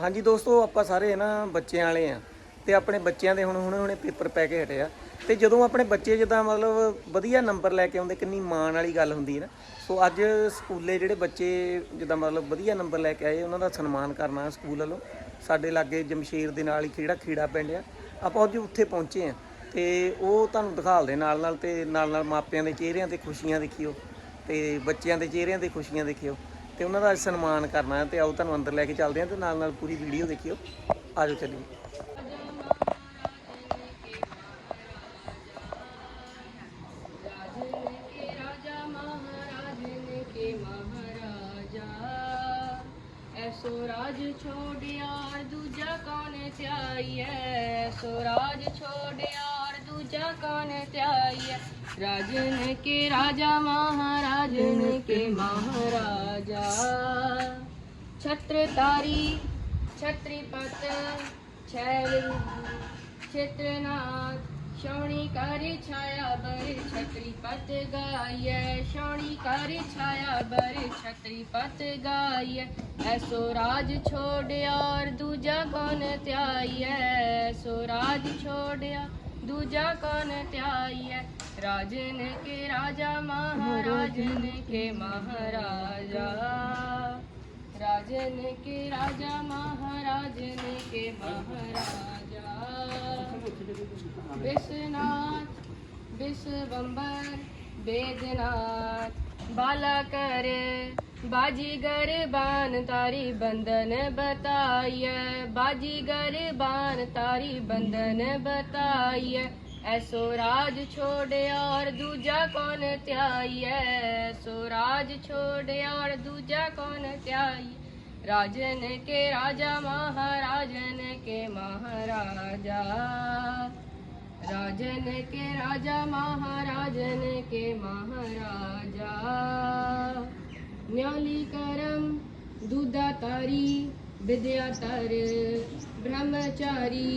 ਹਾਂਜੀ ਦੋਸਤੋ, ਆਪਾਂ ਸਾਰੇ ਨਾ ਬੱਚਿਆਂ ਵਾਲੇ ਆ ਤੇ ਆਪਣੇ ਬੱਚਿਆਂ ਦੇ ਹੁਣ ਹੁਣੇ ਹੁਣੇ ਪੇਪਰ ਪੈ ਕੇ ਹਟੇ ਆ। ਤੇ ਜਦੋਂ ਆਪਣੇ ਬੱਚੇ ਜਿੱਦਾਂ ਮਤਲਬ ਵਧੀਆ ਨੰਬਰ ਲੈ ਕੇ ਆਉਂਦੇ, ਕਿੰਨੀ ਮਾਣ ਵਾਲੀ ਗੱਲ ਹੁੰਦੀ ਹੈ ਨਾ। ਸੋ ਅੱਜ ਸਕੂਲੇ ਜਿਹੜੇ ਬੱਚੇ ਜਿੱਦਾਂ ਮਤਲਬ ਵਧੀਆ ਨੰਬਰ ਲੈ ਕੇ ਆਏ, ਉਹਨਾਂ ਦਾ ਸਨਮਾਨ ਕਰਨਾ ਸਕੂਲ ਵੱਲੋਂ। ਸਾਡੇ ਲਾਗੇ ਜਮਸ਼ੇਰ ਦੇ ਨਾਲ ਹੀ ਖੇੜਾ ਖੀੜਾ ਪਿੰਡ ਆ। ਆਪਾਂ ਅੱਜ ਉੱਥੇ ਪਹੁੰਚੇ ਆ ਤੇ ਉਹ ਤੁਹਾਨੂੰ ਦਿਖਾਲਦੇ ਨਾਲ ਨਾਲ ਤੇ ਨਾਲ ਨਾਲ ਮਾਪਿਆਂ ਦੇ ਚਿਹਰਿਆਂ ਤੇ ਖੁਸ਼ੀਆਂ ਦੇਖਿਓ ਤੇ ਬੱਚਿਆਂ ਦੇ ਚਿਹਰਿਆਂ ਤੇ ਖੁਸ਼ੀਆਂ ਦੇਖਿਓ। ਤੇ ਉਹਨਾਂ ਦਾ ਸਨਮਾਨ ਕਰਨਾ ਤੇ ਆਓ ਤੁਹਾਨੂੰ ਅੰਦਰ ਲੈ ਕੇ ਚੱਲਦੇ ਹਾਂ ਤੇ ਨਾਲ ਨਾਲ ਪੂਰੀ ਵੀਡੀਓ ਦੇਖਿਓ। ਆਜੋ ਚੱਲੀਏ। ਸੋਰਾਜ ਛੋੜਿਆ, ਦੂਜਾ ਕੌਣ ਧਿਆਈਐ ਸੋਰਾਜ ਛੋੜਿਆ राजा कौन त्याई राजन के राजा, महाराजन के महाराजा। छत्रतारी छत्रिपत, छैल शौणी करे छाया बर छत्रीपत गाय शौणी करे छाया बर छत्रीपत गाय ऐसो राज छोड़ और दूजा कौन त्याय ऐसो राज छोड़ दूजा कौन त्याई है राजन के राजा, महाराजन के महाराजा। राजन के राजा, महाराजन के महाराजा। विश्वनाथ विश्वम्बर वेदनाथ बाला कर बाजीगर बान तारी बंधन बताइए बाजीगर बान तारी बंधन बताइए ऐसो राज छोड़ और दूजा कौन त्याई ऐसो राज छोड़ और दूजा कौन त्याई राजन के राजा महाराजन के महाराजा राजन के राजा महाराजन के महाराजा न्याली करम दूधा तारी विद्या तर ब्रह्मचारी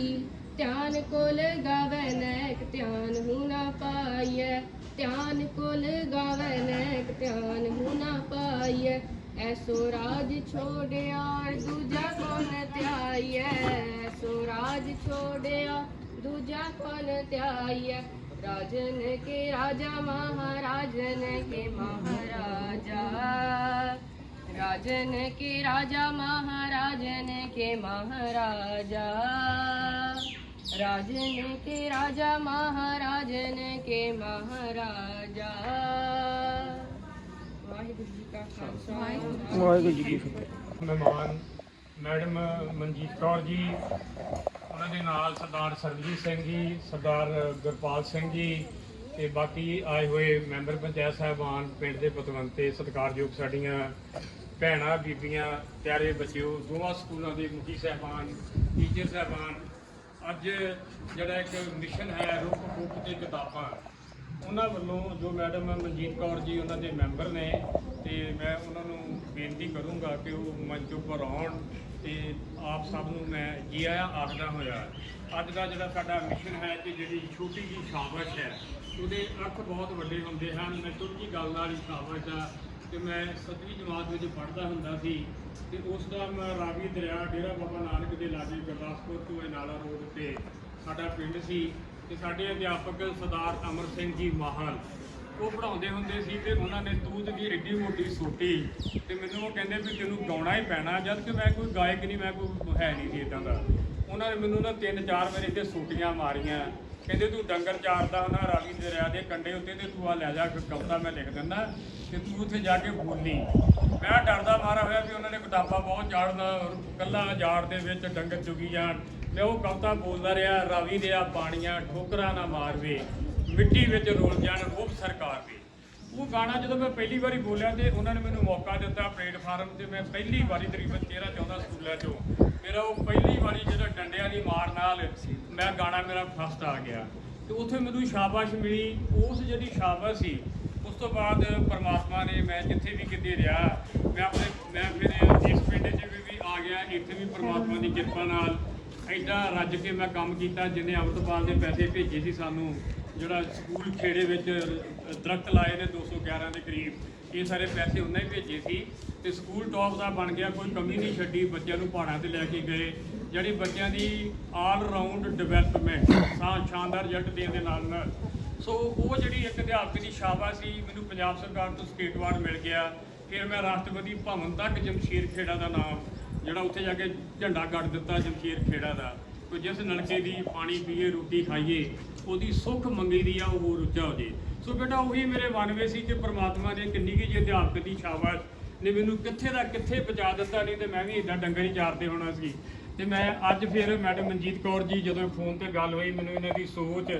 ਧਿਆਨ ਕੋਲ ਗਾਵੇ ਨੈਕ ਧਿਆਨ ਹੂ ਨਾ ਪਾਈਐ ਧਿਆਨ ਕੋਲ ਗਾਵੇ ਨੈਕ ਧਿਆਨ ਹੂ ਨਾ ਪਾਈਐ ਐਸੋ ਰਾਜ ਛੋੜਿਆ ਦੂਜਾ ਕੋਨ ਧਿਆਈਐ ਐਸੋ ਰਾਜ ਛੋੜਿਆ ਦੂਜਾ ਕੋਨ ਧਿਆਈਐ ਰਾਜਨ ਕੇ ਰਾਜਾ ਮਹਾਰਾਜਨ ਕੇ ਮਹਾਰਾਜਾ राजन के राजा महाराजन के महाराजा राजन के राजा महाराजन के महाराजा वाहिगुरु जी का खालसा ਵਾਹਿਗੁਰੂ ਜੀ ਕੀ ਫਤਿਹ ਮਹਿਮਾਨ ਮੈਡਮ ਮਨਜੀਤ ਕੌਰ ਜੀ ਉਹਨਾਂ ਦੇ ਨਾਲ ਸਰਦਾਰ ਸਰਬਜੀਤ ਸਿੰਘ ਜੀ, ਸਰਦਾਰ ਗੁਰਪਾਲ ਸਿੰਘ ਜੀ ਤੇ ਬਾਕੀ ਆਏ ਹੋਏ ਮੈਂਬਰ ਪੰਚਾਇਤ ਸਾਹਿਬਾਨ, ਪਿੰਡ ਦੇ ਪਤਵੰਤੇ, ਸਤਿਕਾਰਯੋਗ ਸਾਡੀਆਂ ਭੈਣਾਂ, ਬੀਬੀਆਂ, ਪਿਆਰੇ ਬੱਚਿਓ, ਦੋਵਾਂ ਸਕੂਲਾਂ ਦੇ ਮੁਖੀ ਸਾਹਿਬਾਨ, ਟੀਚਰ ਸਾਹਿਬਾਨ, ਅੱਜ ਜਿਹੜਾ ਇੱਕ ਮਿਸ਼ਨ ਹੈ ਰੂਪ ਰੂਪ ਤੇ ਕਿਤਾਬਾਂ, ਉਹਨਾਂ ਵੱਲੋਂ ਜੋ ਮੈਡਮ ਮਨਜੀਤ ਕੌਰ ਜੀ ਉਹਨਾਂ ਦੇ ਮੈਂਬਰ ਨੇ ਤੇ ਮੈਂ ਉਹਨਾਂ ਨੂੰ ਬੇਨਤੀ ਕਰੂੰਗਾ ਕਿ ਉਹ ਮੰਚ ਉੱਪਰ ਆਉਣ ਤੇ ਆਪ ਸਭ ਨੂੰ ਮੈਂ ਜੀ ਆਇਆਂ, ਆਖਦਾ ਹੋਇਆ, ਅੱਜ ਦਾ ਜਿਹੜਾ ਸਾਡਾ ਮਿਸ਼ਨ ਹੈ ਕਿ ਜਿਹੜੀ ਛੋਟੀ ਜੀ ਸ਼ਾਬਾਸ਼ ਹੈ, ਉਹਦੇ ਅਰਥ ਬਹੁਤ ਵੱਡੇ ਹੁੰਦੇ ਹਨ। ਮੈਂ ਛੋਟੀ ਗੱਲ ਨਾਲ ਹੀ ਸ਼ਾਬਾਸ਼ ਆ ਕਿ ਮੈਂ ਸੱਤਵੀਂ ਜਮਾਤ ਵਿੱਚ ਪੜ੍ਹਦਾ ਹੁੰਦਾ ਸੀ ਤੇ ਉਸ ਦਾ ਮੈਂ ਰਾਵੀ ਦਰਿਆ, ਡੇਰਾ ਬਾਬਾ ਨਾਨਕ ਦੇ ਲਾਗੇ ਗੁਰਦਾਸਪੁਰ ਤੋਂ ਇਹ ਨਾਲਾ ਰੋਡ ਤੇ ਸਾਡਾ ਪਿੰਡ ਸੀ ਤੇ ਸਾਡੇ ਅਧਿਆਪਕ ਸਰਦਾਰ ਅਮਰ ਸਿੰਘ ਜੀ ਮਾਹਲ ਉਹ ਪੜਾਉਂਦੇ ਹੁੰਦੇ ਸੀ ਤੇ ਉਹਨਾਂ ਨੇ ਦੂਧ ਦੀ ਏਡੀ ਮੋਟੀ ਸੋਟੀ ਤੇ ਮੈਨੂੰ ਉਹ ਕਹਿੰਦੇ ਵੀ ਤੈਨੂੰ ਗਾਉਣਾ ਹੀ ਪੈਣਾ, ਜਦ ਕਿ ਮੈਂ ਕੋਈ ਗਾਇਕ ਨਹੀਂ, ਮੈਂ ਕੋਈ ਹੈ ਨਹੀਂ ਸੀ ਇਦਾਂ ਦਾ। ਉਹਨਾਂ ਨੇ ਮੈਨੂੰ ਨਾ ਤਿੰਨ ਚਾਰ ਵਾਰੀ ਤੇ ਸੋਟੀਆਂ ਮਾਰੀਆਂ। ਕਹਿੰਦੇ ਤੂੰ ਡੰਗਰ ਚਾਰਦਾ ਨਾ ਰਾਵੀ ਦਰਿਆ ਦੇ ਕੰਢੇ ਉੱਤੇ ਤੇ ਤੂੰ ਆ ਲੈ ਜਾ ਕਵਿਤਾ ਮੈਂ ਲਿਖ ਦਿੰਦਾ ਤੇ ਤੂੰ ਉੱਥੇ ਜਾ ਕੇ ਬੋਲੀ। ਮੈਂ ਡਰਦਾ ਮਾਰਾ ਹੋਇਆ ਵੀ ਉਹਨਾਂ ਨੇ ਕਿਤਾਬਾਂ ਬਹੁਤ ਜਾੜਦਾ ਕੱਲਾ ਜਾੜ ਦੇ ਵਿੱਚ ਡੰਗਰ ਚੁਗੀ ਜਾਣ ਮੈਂ ਉਹ ਕਵਿਤਾ ਬੋਲਦਾ ਰਿਹਾ, ਰਾਵੀ ਦੇ ਆ ਪਾਣੀਆਂ ਠੋਕਰਾਂ ਨਾ ਮਾਰਵੇ। ਮਿੱਟੀ ਵਿੱਚ ਰੋਲ ਜਾਣ ਰੋਪ ਸਰਕਾਰ ਦੇ। ਉਹ ਗਾਣਾ ਜਦੋਂ ਮੈਂ ਪਹਿਲੀ ਵਾਰੀ ਬੋਲਿਆ ਤੇ ਉਹਨਾਂ ਨੇ ਮੈਨੂੰ ਮੌਕਾ ਦਿੱਤਾ ਪਲੇਟਫਾਰਮ ਤੇ ਮੈਂ ਪਹਿਲੀ ਵਾਰੀ ਤਕਰੀਬਨ 13 14 ਸਕੂਲਾਂ ਚੋਂ। ਮੇਰਾ ਉਹ ਪਹਿਲੀ ਵਾਰੀ ਜਿਹੜਾ ਡੰਡਿਆਂ ਦੀ ਮਾਰ ਨਾਲ ਮੈਂ ਗਾਣਾ ਮੇਰਾ ਫਸਟ ਆ ਗਿਆ। ਤੇ ਉੱਥੇ ਮੈਨੂੰ ਸ਼ਾਬਾਸ਼ ਮਿਲੀ। ਉਸ ਜਿਹੜੀ ਸ਼ਾਬਾਸ਼ ਸੀ ਉਸ ਤੋਂ ਬਾਅਦ ਪਰਮਾਤਮਾ ਨੇ ਮੈਂ ਜਿੱਥੇ ਵੀ ਕਿਤੇ ਰਿਹਾ ਮੈਂ ਆਪਣੇ ਮੈਂ ਫਿਰ ਇਸ ਪਿੰਡ 'ਚ ਵੀ, ਵੀ ਆ ਗਿਆ। ਇੱਥੇ ਵੀ ਪਰਮਾਤਮਾ ਦੀ ਕਿਰਪਾ ਨਾਲ ਐਡਾ ਰੱਜ ਕੇ ਮੈਂ ਕੰਮ ਕੀਤਾ ਜਿਨੇ ਅੰਮ੍ਰਿਤਪਾਲ ਦੇ ਪੈਸੇ ਭੇਜੇ ਸੀ ਸਾਨੂੰ। ਜਿਹੜਾ ਸਕੂਲ ਖੇੜੇ ਵਿੱਚ ਦਰਖਤ ਲਾਏ ਨੇ 211 ਦੇ ਕਰੀਬ, ਇਹ ਸਾਰੇ ਪੈਸੇ ਉਹਨਾਂ ਹੀ ਭੇਜੇ ਸੀ ਤੇ ਸਕੂਲ ਟੌਪ ਦਾ ਬਣ ਗਿਆ, ਕੋਈ ਕਮੀ ਨਹੀਂ ਛੱਡੀ, ਬੱਚਿਆਂ ਨੂੰ ਪਹਾੜਾਂ ਤੇ ਲੈ ਕੇ ਗਏ। ਜਿਹੜੀ ਬੱਚਿਆਂ ਦੀ ਆਲ ਰਾਊਂਡ ਡਿਵੈਲਪਮੈਂਟ ਸਾ ਸ਼ਾਨਦਾਰ ਰਿਜ਼ਲਟ ਦੇਣ ਦੇ ਨਾਲ ਨਾਲ। ਸੋ ਉਹ ਜਿਹੜੀ ਇੱਕ ਅਧਿਆਪਕ ਦੀ ਸ਼ਾਬਾਸ਼ ਸੀ, ਮੈਨੂੰ ਪੰਜਾਬ ਸਰਕਾਰ ਤੋਂ ਸਟੇਟ ਅਵਾਰਡ ਮਿਲ ਗਿਆ। ਫਿਰ ਮੈਂ ਰਾਸ਼ਟਰਪਤੀ ਭਵਨ ਤੱਕ ਜਮਸ਼ੇਰ ਖੇੜਾ ਦਾ ਨਾਮ, ਜਿਹੜਾ ਉੱਥੇ ਜਾ ਕੇ ਝੰਡਾ ਗੱਡ ਦਿੱਤਾ ਜਮਸ਼ੇਰ ਖੇੜਾ ਦਾ। ਕੋਈ ਜਿਸ ਨਲਕੇ ਦੀ ਪਾਣੀ ਪੀਏ, ਰੋਟੀ ਖਾਈਏ ਉਹਦੀ ਸੁੱਖ ਮੰਗੀ ਦੀ ਆ, ਉਹ ਹੋਰ ਉੱਚਾ ਹੋ ਜੇ। ਸੋ ਬੇਟਾ, ਉਹੀ ਮੇਰੇ ਮਨ ਵਿੱਚ ਸੀ ਕਿ ਪ੍ਰਮਾਤਮਾ ਨੇ ਕਿੰਨੀ ਕੀ ਜੀ ਅਧਿਆਪਕ ਦੀ ਸ਼ਾਬਾਸ਼ ਨੇ ਮੈਨੂੰ ਕਿੱਥੇ ਦਾ ਕਿੱਥੇ ਪਹੁੰਚਾ ਦਿੱਤਾ ਨਹੀਂ ਤੇ ਮੈਂ ਵੀ ਇਦਾਂ ਡੰਗਰ ਹੀ ਚਾਰਦੇ ਹੋਣਾ ਸੀ। ਤੇ ਮੈਂ ਅੱਜ ਫਿਰ ਮੈਡਮ ਮਨਜੀਤ ਕੌਰ ਜੀ ਜਦੋਂ ਫੋਨ ਤੇ ਗੱਲ ਹੋਈ, ਮੈਨੂੰ ਇਹਨਾਂ ਦੀ ਸੋਚ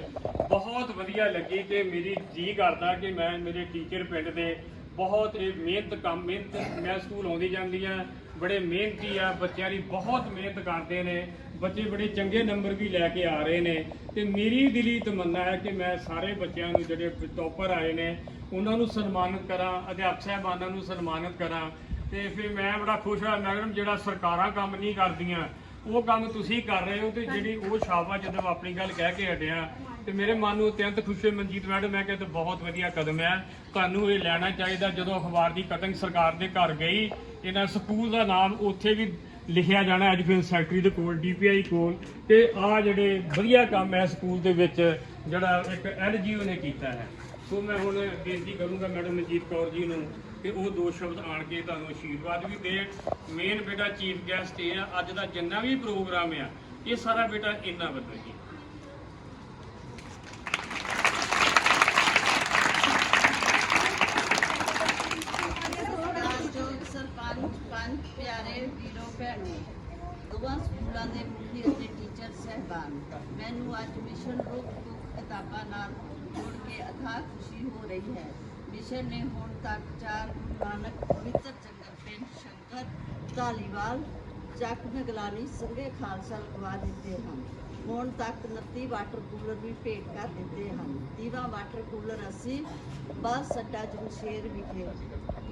ਬਹੁਤ ਵਧੀਆ ਲੱਗੀ ਕਿ ਮੇਰੀ ਜੀ ਕਰਦਾ ਕਿ ਮੈਂ ਮੇਰੇ ਟੀਚਰ ਪਿੰਡ ਦੇ ਬਹੁਤ ਇਹ ਮਿਹਨਤ ਕੰਮ, ਮਿਹਨਤ ਮੈਂ ਸਕੂਲ ਆਉਂਦੀ ਜਾਂਦੀ ਆ ਬੜੇ ਮਿਹਨਤੀ ਆ, ਬੱਚਿਆਂ ਦੀ ਬਹੁਤ ਮਿਹਨਤ ਕਰਦੇ ਨੇ। ਬੱਚੇ ਬੜੇ ਚੰਗੇ ਨੰਬਰ ਵੀ ਲੈ ਕੇ ਆ ਰਹੇ ਨੇ। ਤੇ ਮੇਰੀ ਦਿਲੀ ਤਮੰਨਾ ਹੈ ਕਿ ਮੈਂ ਸਾਰੇ ਬੱਚਿਆਂ ਨੂੰ ਜਿਹੜੇ ਟੌਪਰ ਆਏ ਨੇ, ਉਹਨਾਂ ਨੂੰ ਸਨਮਾਨਿਤ ਕਰਾਂ, ਅਧਿਆਪਕ ਸਾਹਿਬਾਨਾਂ ਨੂੰ ਸਨਮਾਨਿਤ ਕਰਾਂ। ਤੇ ਫਿਰ ਮੈਂ ਬੜਾ ਖੁਸ਼ ਹਾਂ, ਮੈਡਮ, ਜਿਹੜਾ ਸਰਕਾਰਾਂ ਕੰਮ ਨਹੀਂ ਕਰਦੀਆਂ, ਉਹ ਕੰਮ ਤੁਸੀਂ ਕਰ ਰਹੇ ਹੋ ਤੇ ਜਿਹੜੀ ਉਹ ਸ਼ਾਬਾਸ਼ ਜਦੋਂ ਆਪਣੀ ਗੱਲ ਕਹਿ ਕੇ ਹਟਿਆ, ਤੇ ਮੇਰੇ ਮਨ ਨੂੰ ਅਤਿਅੰਤ ਖੁਸ਼ੀ ਹੋਈ ਮਨਜੀਤ ਮੈਡਮ, ਮੈਂ ਕਹਿੰਦਾ ਬਹੁਤ ਵਧੀਆ ਕਦਮ ਹੈ। ਤੁਹਾਨੂੰ ਇਹ ਲੈਣਾ ਚਾਹੀਦਾ ਜਦੋਂ ਅਖਬਾਰ ਦੀ ਕਟਿੰਗ ਸਰਕਾਰ ਦੇ ਘਰ ਗਈ ਇਹਨਾਂ ਸਕੂਲ ਦਾ ਨਾਮ ਉੱਥੇ ਵੀ ਲਿਖਿਆ ਜਾਣਾ ਐਜੂਕੇਸ਼ਨ ਸੈਕਟਰੀ ਦੇ ਕੋਲ, ਡੀਪੀਆਈ ਕੋਲ। ਤੇ ਆ ਜਿਹੜੇ ਵਧੀਆ ਕੰਮ ਹੈ ਸਕੂਲ ਦੇ ਵਿੱਚ, ਜਿਹੜਾ ਇੱਕ ਐਨਜੀਓ ਨੇ ਕੀਤਾ ਹੈ। ਸੋ ਮੈਂ ਹੁਣ ਬੇਨਤੀ ਕਰੂੰਗਾ ਮੈਡਮ ਮਨਜੀਤ ਕੌਰ ਜੀ ਨੂੰ ਕਿ ਉਹ ਦੋ ਸ਼ਬਦ ਆਣ ਕੇ ਤੁਹਾਨੂੰ ਆਸ਼ੀਰਵਾਦ ਵੀ ਦੇਣ। ਮੇਨ ਬੇਟਾ ਚੀਫ ਗੈਸਟ ਇਹ ਆ, ਅੱਜ ਦਾ ਜਿੰਨਾ ਵੀ ਪ੍ਰੋਗਰਾਮ ਆ, ਇਹ ਸਾਰਾ ਬੇਟਾ ਇੰਨਾ ਵੱਡਾ ਜੀ ਸਤਿਕਾਰਯੋਗ ਸਰਪੰਚ ਪੰਚ ਪਿਆਰੇ ਵੀਰੋ ਭੈਣੋ ਦੋਵਾਂ ਸਕੂਲਾਂ ਦੇ ਮੁਖੀ ਅਤੇ ਟੀਚਰ ਸਹਿਬਾਨ। ਮੈਨੂੰ ਅੱਜ ਮਿਸ਼ਨ ਰੂਪ ਤੋਂ ਕਿਤਾਬਾਂ ਨਾਲ ਜੁੜ ਕੇ ਅਥਾਹ ਖੁਸ਼ੀ ਹੋ ਰਹੀ ਹੈ। ਮਿਸ਼ਨ ਨੇ ਹੁਣ ਤੱਕ ਚਾਰ ਗੁਰੂ ਨਾਨਕ ਪਵਿੱਤਰ ਜੰਗਲ ਪਿੰਡ ਸ਼ੰਕਰ ਧਾਲੀਵਾਲ, ਚੱਕ ਨਗਲਾਨੀ, ਸੰਘੇ ਖਾਲਸਾ ਲਗਵਾ ਦਿੱਤੇ ਹਨ। ਹੁਣ ਤੱਕ 29 ਵਾਟਰ ਕੂਲਰ ਵੀ ਭੇਟ ਕਰ ਦਿੱਤੇ ਹਨ। ਦੀਵਾ ਵਾਟਰ ਕੂਲਰ ਅਸੀਂ ਬੱਸ ਅੱਡਾ ਜਮਸ਼ੇਰ ਵਿਖੇ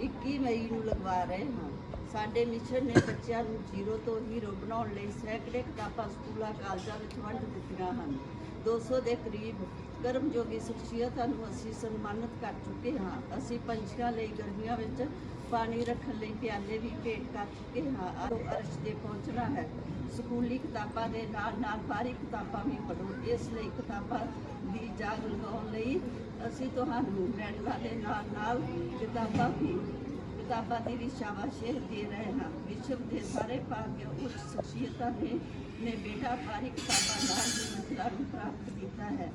21 ਮਈ ਨੂੰ ਲਗਵਾ ਰਹੇ ਹਾਂ। ਸਾਡੇ ਮਿਸ਼ਨ ਨੇ ਬੱਚਿਆਂ ਨੂੰ ਜ਼ੀਰੋ ਤੋਂ ਹੀਰੋ ਬਣਾਉਣ ਲਈ ਸੈਂਕੜੇ ਕਿਤਾਬਾਂ ਸਕੂਲਾਂ, ਕਾਲਜਾਂ ਵਿੱਚ ਵੰਡ ਦਿੱਤੀਆਂ ਹਨ। 200 ਦੇ ਕਰੀਬ ਕਰਮਯੋਗੀ ਸ਼ਖਸੀਅਤਾਂ ਨੂੰ ਅਸੀਂ ਸਨਮਾਨਿਤ ਕਰ ਚੁੱਕੇ ਹਾਂ। ਅਸੀਂ ਪੰਛੀਆਂ ਲਈ ਗਰਮੀਆਂ ਵਿੱਚ ਪਾਣੀ ਰੱਖਣ ਲਈ ਪਿਆਲੇ ਵੀ ਭੇਟ ਕਰ ਚੁੱਕੇ ਹਾਂ। ਆਓ ਅਰਸ਼ 'ਤੇ ਪਹੁੰਚਣਾ ਹੈ। ਸਕੂਲੀ ਕਿਤਾਬਾਂ ਦੇ ਨਾਲ ਨਾਲ ਬਾਹਰੀ ਕਿਤਾਬਾਂ ਵੀ ਪੜ੍ਹੋ। ਇਸ ਲਈ ਕਿਤਾਬਾਂ ਦੀ ਜਾਗ ਲਗਾਉਣ ਲਈ ਅਸੀਂ ਤੁਹਾਨੂੰ ਮੈਡਲਾਂ ਦੇ ਨਾਲ ਨਾਲ ਕਿਤਾਬਾਂ ਵੀ ਕਿਤਾਬਾਂ ਦੀ ਵੀ ਸ਼ਾਬਾਸ਼ੇ ਦੇ ਰਹੇ ਹਾਂ ਵਿਸ਼ਵ ਦੇ ਸਾਰੇ ਭਾਗਯ ਉੱਚ ਸ਼ਖਸੀਅਤਾਂ ਨੇ ਨੇ ਬੇਟਾ ਬਾਹਰੀ ਕਿਤਾਬਾਂ ਨਾਲ ਹੀ ਮੰਜ਼ਿਲਾਂ ਨੂੰ ਪ੍ਰਾਪਤ ਕੀਤਾ ਹੈ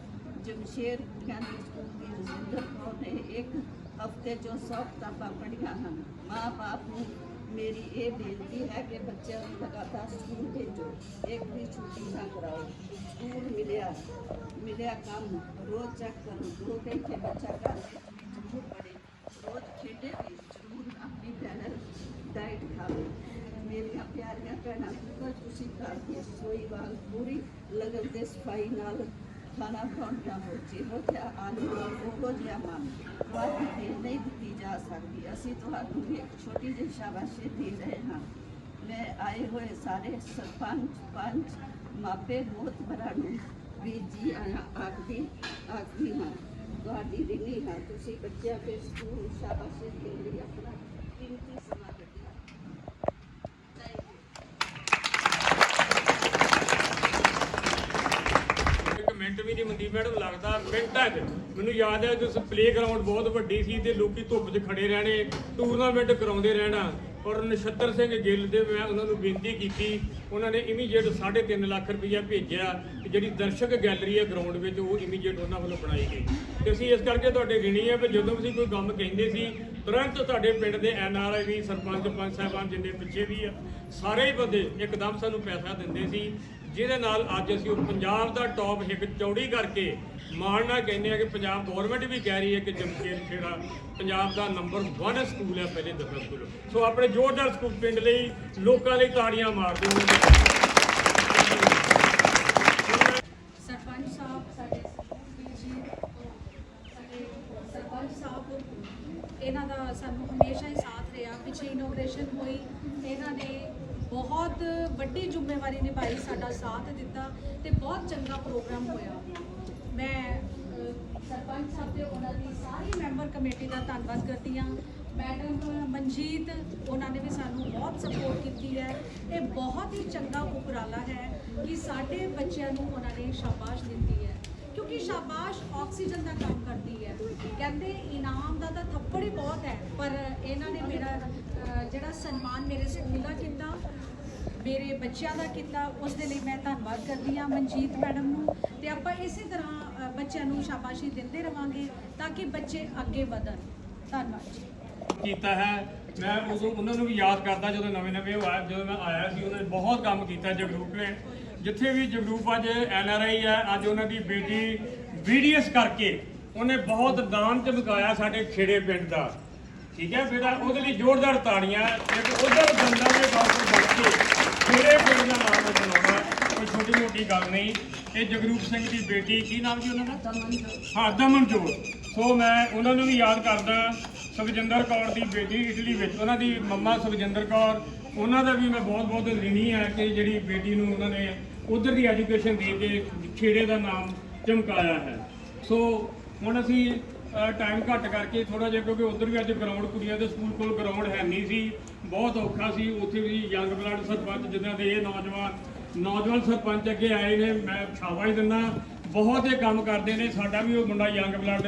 ਜਮਸ਼ੇਰ ਗਿਆਨੀ ਸਕੂਲ ਦੀ ਰਜਿੰਦਰ ਕੌਰ ਨੇ ਇੱਕ ਹਫ਼ਤੇ 'ਚੋਂ 100 ਕਿਤਾਬਾਂ ਪੜ੍ਹੀਆਂ ਹਨ ਮਾਂ ਬਾਪ ਨੂੰ ਮੇਰੀ ਇਹ ਬੇਨਤੀ ਹੈ ਕਿ ਬੱਚਿਆਂ ਨੂੰ ਲਗਾਤਾਰ ਸਕੂਲ ਭੇਜੋ ਇੱਕ ਵੀ ਛੁੱਟੀ ਨਾ ਕਰਾਓ ਸਕੂਲ ਮਿਲਿਆ ਮਿਲਿਆ ਕੰਮ ਰੋਜ਼ ਚੈੱਕ ਕਰੋ ਦੋ ਘੰਟੇ ਬੱਚਾ ਘਰ ਵਿੱਚ ਵੀ ਜ਼ਰੂਰ ਪੜ੍ਹੇ ਰੋਜ਼ ਖੇਡੇ ਵੀ ਜ਼ਰੂਰ ਆਪਣੀ ਬੈਲੈਂਸ ਡਾਈਟ ਖਾਵੇ ਮੇਰੀਆਂ ਪਿਆਰੀਆਂ ਭੈਣਾਂ ਕੁਝ ਤੁਸੀਂ ਘਰ ਦੀ ਰਸੋਈ ਵਾਂਗ ਪੂਰੀ ਲਗਨ ਤੇ ਸਫ਼ਾਈ ਨਾਲ ਖਾਣਾ ਬਣਾਉਣਾ ਹੋ ਜਿਹੋ ਜਿਹਾ ਆਲੂ ਉਹੋ ਜਿਹਾ ਮਨ ਤੁਹਾਡੀ ਦੇਣ ਨਹੀਂ ਦਿੱਤੀ ਜਾ ਸਕਦੀ ਅਸੀਂ ਤੁਹਾਨੂੰ ਇੱਕ ਛੋਟੀ ਜਿਹੀ ਸ਼ਾਬਾਸ਼ੀ ਦੇ ਰਹੇ ਹਾਂ ਮੈਂ ਆਏ ਹੋਏ ਸਾਰੇ ਸਰਪੰਚ ਪੰਚ ਮਾਪੇ ਬਹੁਤ ਬੜਾ ਨੂੰ ਵੀ ਜੀ ਆਇਆਂ ਆਖਦੀ ਆਖਦੀ ਹਾਂ ਤੁਹਾਡੀ ਰਿਣੀ ਹਾਂ ਤੁਸੀਂ ਬੱਚਿਆਂ ਦੇ ਸਕੂਲ ਸ਼ਾਬਾਸ਼ੀ ਦੇਣ ਲਈ ਆਪਣਾ ਕੀਮਤੀ ਸਮਾਂ ਕੱਢਿਆ ਇੱਕ ਮਿੰਟ ਵੀ ਨਹੀਂ ਮਨਦੀਪ ਮੈਡਮ, ਲੱਗਦਾ ਮਿੰਟਾਂ 'ਚ ਮੈਨੂੰ ਯਾਦ ਹੈ ਜਦੋਂ ਪਲੇਗਰਾਉਂਡ ਬਹੁਤ ਵੱਡੀ ਸੀ ਤੇ ਲੋਕੀ ਧੁੱਪ 'ਚ ਖੜੇ ਰਹਿਣੇ ਟੂਰਨਾਮੈਂਟ ਕਰਾਉਂਦੇ ਰਹਿਣਾ। ਔਰ ਨਛੱਤਰ ਸਿੰਘ ਗਿੱਲ ਦੇ ਮੈਂ ਉਹਨਾਂ ਨੂੰ ਬੇਨਤੀ ਕੀਤੀ, ਉਹਨਾਂ ਨੇ ਇਮੀਡੀਏਟ 3.5 ਲੱਖ ਰੁਪਈਆ ਭੇਜਿਆ ਕਿ ਜਿਹੜੀ ਦਰਸ਼ਕ ਗੈਲਰੀ ਹੈ ਗਰਾਊਂਡ ਵਿੱਚ, ਉਹ ਇਮੀਡੀਏਟ ਉਹਨਾਂ ਵੱਲੋਂ ਬਣਾਈ ਗਈ। ਤੇ ਅਸੀਂ ਇਸ ਕਰਕੇ ਤੁਹਾਡੇ ਰਿਣੀ ਹੈ ਕਿ ਜਦੋਂ ਅਸੀਂ ਕੋਈ ਕੰਮ ਕਹਿੰਦੇ ਸੀ ਤੁਰੰਤ ਤੁਹਾਡੇ ਪਿੰਡ ਦੇ ਐੱਨ ਆਰ ਆਈ ਵੀ, ਸਰਪੰਚ, ਪੰਚ ਸਾਹਿਬਾਨ ਜਿੰਨੇ ਪਿੱਛੇ ਵੀ ਆ, ਸਾਰੇ ਹੀ ਬੰਦੇ ਇੱਕਦਮ ਸਾਨੂੰ ਪੈਸਾ ਦਿੰਦੇ ਸੀ, ਜਿਹਦੇ ਨਾਲ ਅੱਜ ਅਸੀਂ ਉਹ ਪੰਜਾਬ ਦਾ ਟੌਪ ਹਿੱਕ ਚੌੜੀ ਕਰਕੇ ਮਾਣ ਨਾਲ ਕਹਿੰਦੇ ਆ ਕਿ ਪੰਜਾਬ ਗਵਰਨਮੈਂਟ ਵੀ ਕਹਿ ਰਹੀ ਹੈ ਕਿ ਜਮਸ਼ੇਰ ਖੇੜਾ ਪੰਜਾਬ ਦਾ ਨੰਬਰ 1 ਸਕੂਲ ਹੈ ਪਹਿਲੇ ਦਰਜਾ ਸਕੂਲ ਸੋ ਆਪਣੇ ਜ਼ੋਰਦਾਰ ਸਕੂਲ ਪਿੰਡ ਲਈ ਲੋਕਾਂ ਲਈ ਤਾੜੀਆਂ ਮਾਰਦੇ ਦਿਓ ਸਰਪੰਚ ਸਾਹਿਬ ਸਾਡੇ ਵੀਰ ਜੀ ਸਾਡੇ ਸਰਪੰਚ ਸਾਹਿਬ ਇਹਨਾਂ ਦਾ ਸਾਨੂੰ ਹਮੇਸ਼ਾ ਹੀ ਸਾਥ ਰਿਹਾ, ਪਿੱਛੇ ਇਨੋਗ੍ਰੇਸ਼ਨ ਹੋਈ, ਇਹਨਾਂ ਨੇ ਬਹੁਤ ਵੱਡੀ ਜ਼ਿੰਮੇਵਾਰੀ ਨਿਭਾਈ, ਸਾਡਾ ਸਾਥ ਦਿੱਤਾ ਤੇ ਬਹੁਤ ਚੰਗਾ ਪ੍ਰੋਗਰਾਮ ਹੋਇਆ। ਮੈਂ ਸਰਪੰਚ ਸਾਹਿਬ ਤੇ ਉਹਨਾਂ ਦੀ ਸਾਰੀ ਮੈਂਬਰ ਕਮੇਟੀ ਦਾ ਧੰਨਵਾਦ ਕਰਦੀ ਹਾਂ। ਮੈਡਮ ਮਨਜੀਤ, ਉਹਨਾਂ ਨੇ ਵੀ ਸਾਨੂੰ ਬਹੁਤ ਸਪੋਰਟ ਕੀਤੀ ਹੈ। ਇਹ ਬਹੁਤ ਹੀ ਚੰਗਾ ਉਪਰਾਲਾ ਹੈ ਕਿ ਸਾਡੇ ਬੱਚਿਆਂ ਨੂੰ ਉਹਨਾਂ ਨੇ ਸ਼ਾਬਾਸ਼ ਦਿੱਤੀ। ਕਿਉਂਕਿ ਸ਼ਾਬਾਸ਼ ਆਕਸੀਜਨ ਦਾ ਕੰਮ ਕਰਦੀ ਹੈ। ਕਹਿੰਦੇ ਇਨਾਮ ਦਾ ਤਾਂ ਥੱਪੜ ਹੀ ਬਹੁਤ ਹੈ, ਪਰ ਇਹਨਾਂ ਨੇ ਮੇਰਾ ਜਿਹੜਾ ਸਨਮਾਨ ਮੇਰੇ ਸਕੂਲ ਦਾ ਕੀਤਾ, ਮੇਰੇ ਬੱਚਿਆਂ ਦਾ ਕੀਤਾ, ਉਸ ਦੇ ਲਈ ਮੈਂ ਧੰਨਵਾਦ ਕਰਦੀ ਹਾਂ ਮਨਜੀਤ ਮੈਡਮ ਨੂੰ। ਤੇ ਆਪਾਂ ਇਸੇ ਤਰ੍ਹਾਂ ਬੱਚਿਆਂ ਨੂੰ ਸ਼ਾਬਾਸ਼ੀ ਦਿੰਦੇ ਰਵਾਂਗੇ ਤਾਂ ਕਿ ਬੱਚੇ ਅੱਗੇ ਵਧਣ। ਧੰਨਵਾਦ ਜੀ। ਕੀਤਾ ਹੈ। ਮੈਂ ਉਦੋਂ ਉਹਨਾਂ ਨੂੰ ਵੀ ਯਾਦ ਕਰਦਾ ਜਦੋਂ ਨਵੇਂ ਨਵੇਂ ਉਹ ਜਦੋਂ ਮੈਂ ਆਇਆ ਸੀ, ਉਹਨਾਂ ਨੇ ਬਹੁਤ ਕੰਮ ਕੀਤਾ ਜਗਰੂਪ ਨੇ। ਜਿੱਥੇ ਵੀ ਜਗਰੂਪ ਅੱਜ ਐਨ ਆਰ ਆਈ ਹੈ ਅੱਜ ਉਹਨਾਂ ਦੀ ਬੇਟੀ ਵੀਡੀਐਸ ਕਰਕੇ ਉਹਨੇ ਬਹੁਤ ਦਾਨ ਚਮਕਾਇਆ ਸਾਡੇ ਖੇੜੇ ਪਿੰਡ ਦਾ। ਠੀਕ ਹੈ ਬੇਟਾ? ਉਹਦੇ ਲਈ ਜ਼ੋਰਦਾਰ ਤਾੜੀਆਂ ਇੱਕ ਉਧਰ ਬੰਦਾ ਦੇ ਬਾਪੂ ਬਣ ਕੇ ਖੇੜੇ ਪਿੰਡ ਦਾ ਨਾਮ ਬਣਾਉਣਾ ਕੋਈ ਛੋਟੀ ਮੋਟੀ ਗੱਲ ਨਹੀਂ। ਇਹ ਜਗਰੂਪ ਸਿੰਘ ਦੀ ਬੇਟੀ ਕੀ ਨਾਮ ਜੀ ਉਹਨਾਂ ਦਾ? ਹਾਂ ਦਮਨਜੋਤ। ਸੋ ਮੈਂ ਉਹਨਾਂ ਨੂੰ ਵੀ ਯਾਦ ਕਰਦਾ ਸੁਖਜਿੰਦਰ ਕੌਰ ਦੀ ਬੇਟੀ ਇਟਲੀ ਵਿੱਚ ਉਹਨਾਂ ਦੀ ਮੰਮਾ ਸੁਖਜਿੰਦਰ ਕੌਰ ਉਹਨਾਂ ਦਾ ਵੀ ਮੈਂ ਬਹੁਤ ਬਹੁਤ ਰਿਣੀ ਹੈ ਕਿ ਜਿਹੜੀ ਬੇਟੀ ਨੂੰ ਉਹਨਾਂ ਨੇ ਉਧਰ ਦੀ ਐਜੂਕੇਸ਼ਨ ਦੇ ਕੇ ਖੇੜੇ ਦਾ ਨਾਮ ਚਮਕਾਇਆ ਹੈ। ਸੋ ਹੁਣ ਅਸੀਂ ਟਾਈਮ ਘੱਟ ਕਰਕੇ ਥੋੜਾ ਜਿਹਾ ਕਿਉਂਕਿ ਉਧਰ ਵੀ ਅੱਜ ਗਰਾਊਂਡ ਕੁੜੀਆਂ ਦੇ ਸਕੂਲ ਕੋਲ ਗਰਾਊਂਡ ਹੈ ਨਹੀਂ ਸੀ, ਬਹੁਤ ਔਖਾ ਸੀ। ਉੱਥੇ ਵੀ ਯੰਗ ਬਲੱਡ ਸਰਪੰਚ ਜਿੱਦਾਂ ਦੇ ਇਹ ਨੌਜਵਾਨ ਨੌਜਵਾਨ ਸਰਪੰਚ ਅੱਗੇ ਆਏ ਨੇ, ਮੈਂ ਸ਼ਾਬਾਸ਼ ਦਿੰਦਾ। ਬਹੁਤ ਇਹ ਕੰਮ ਕਰਦੇ ਨੇ। ਸਾਡਾ ਵੀ ਉਹ ਮੁੰਡਾ ਯੰਗ ਬਲੱਡ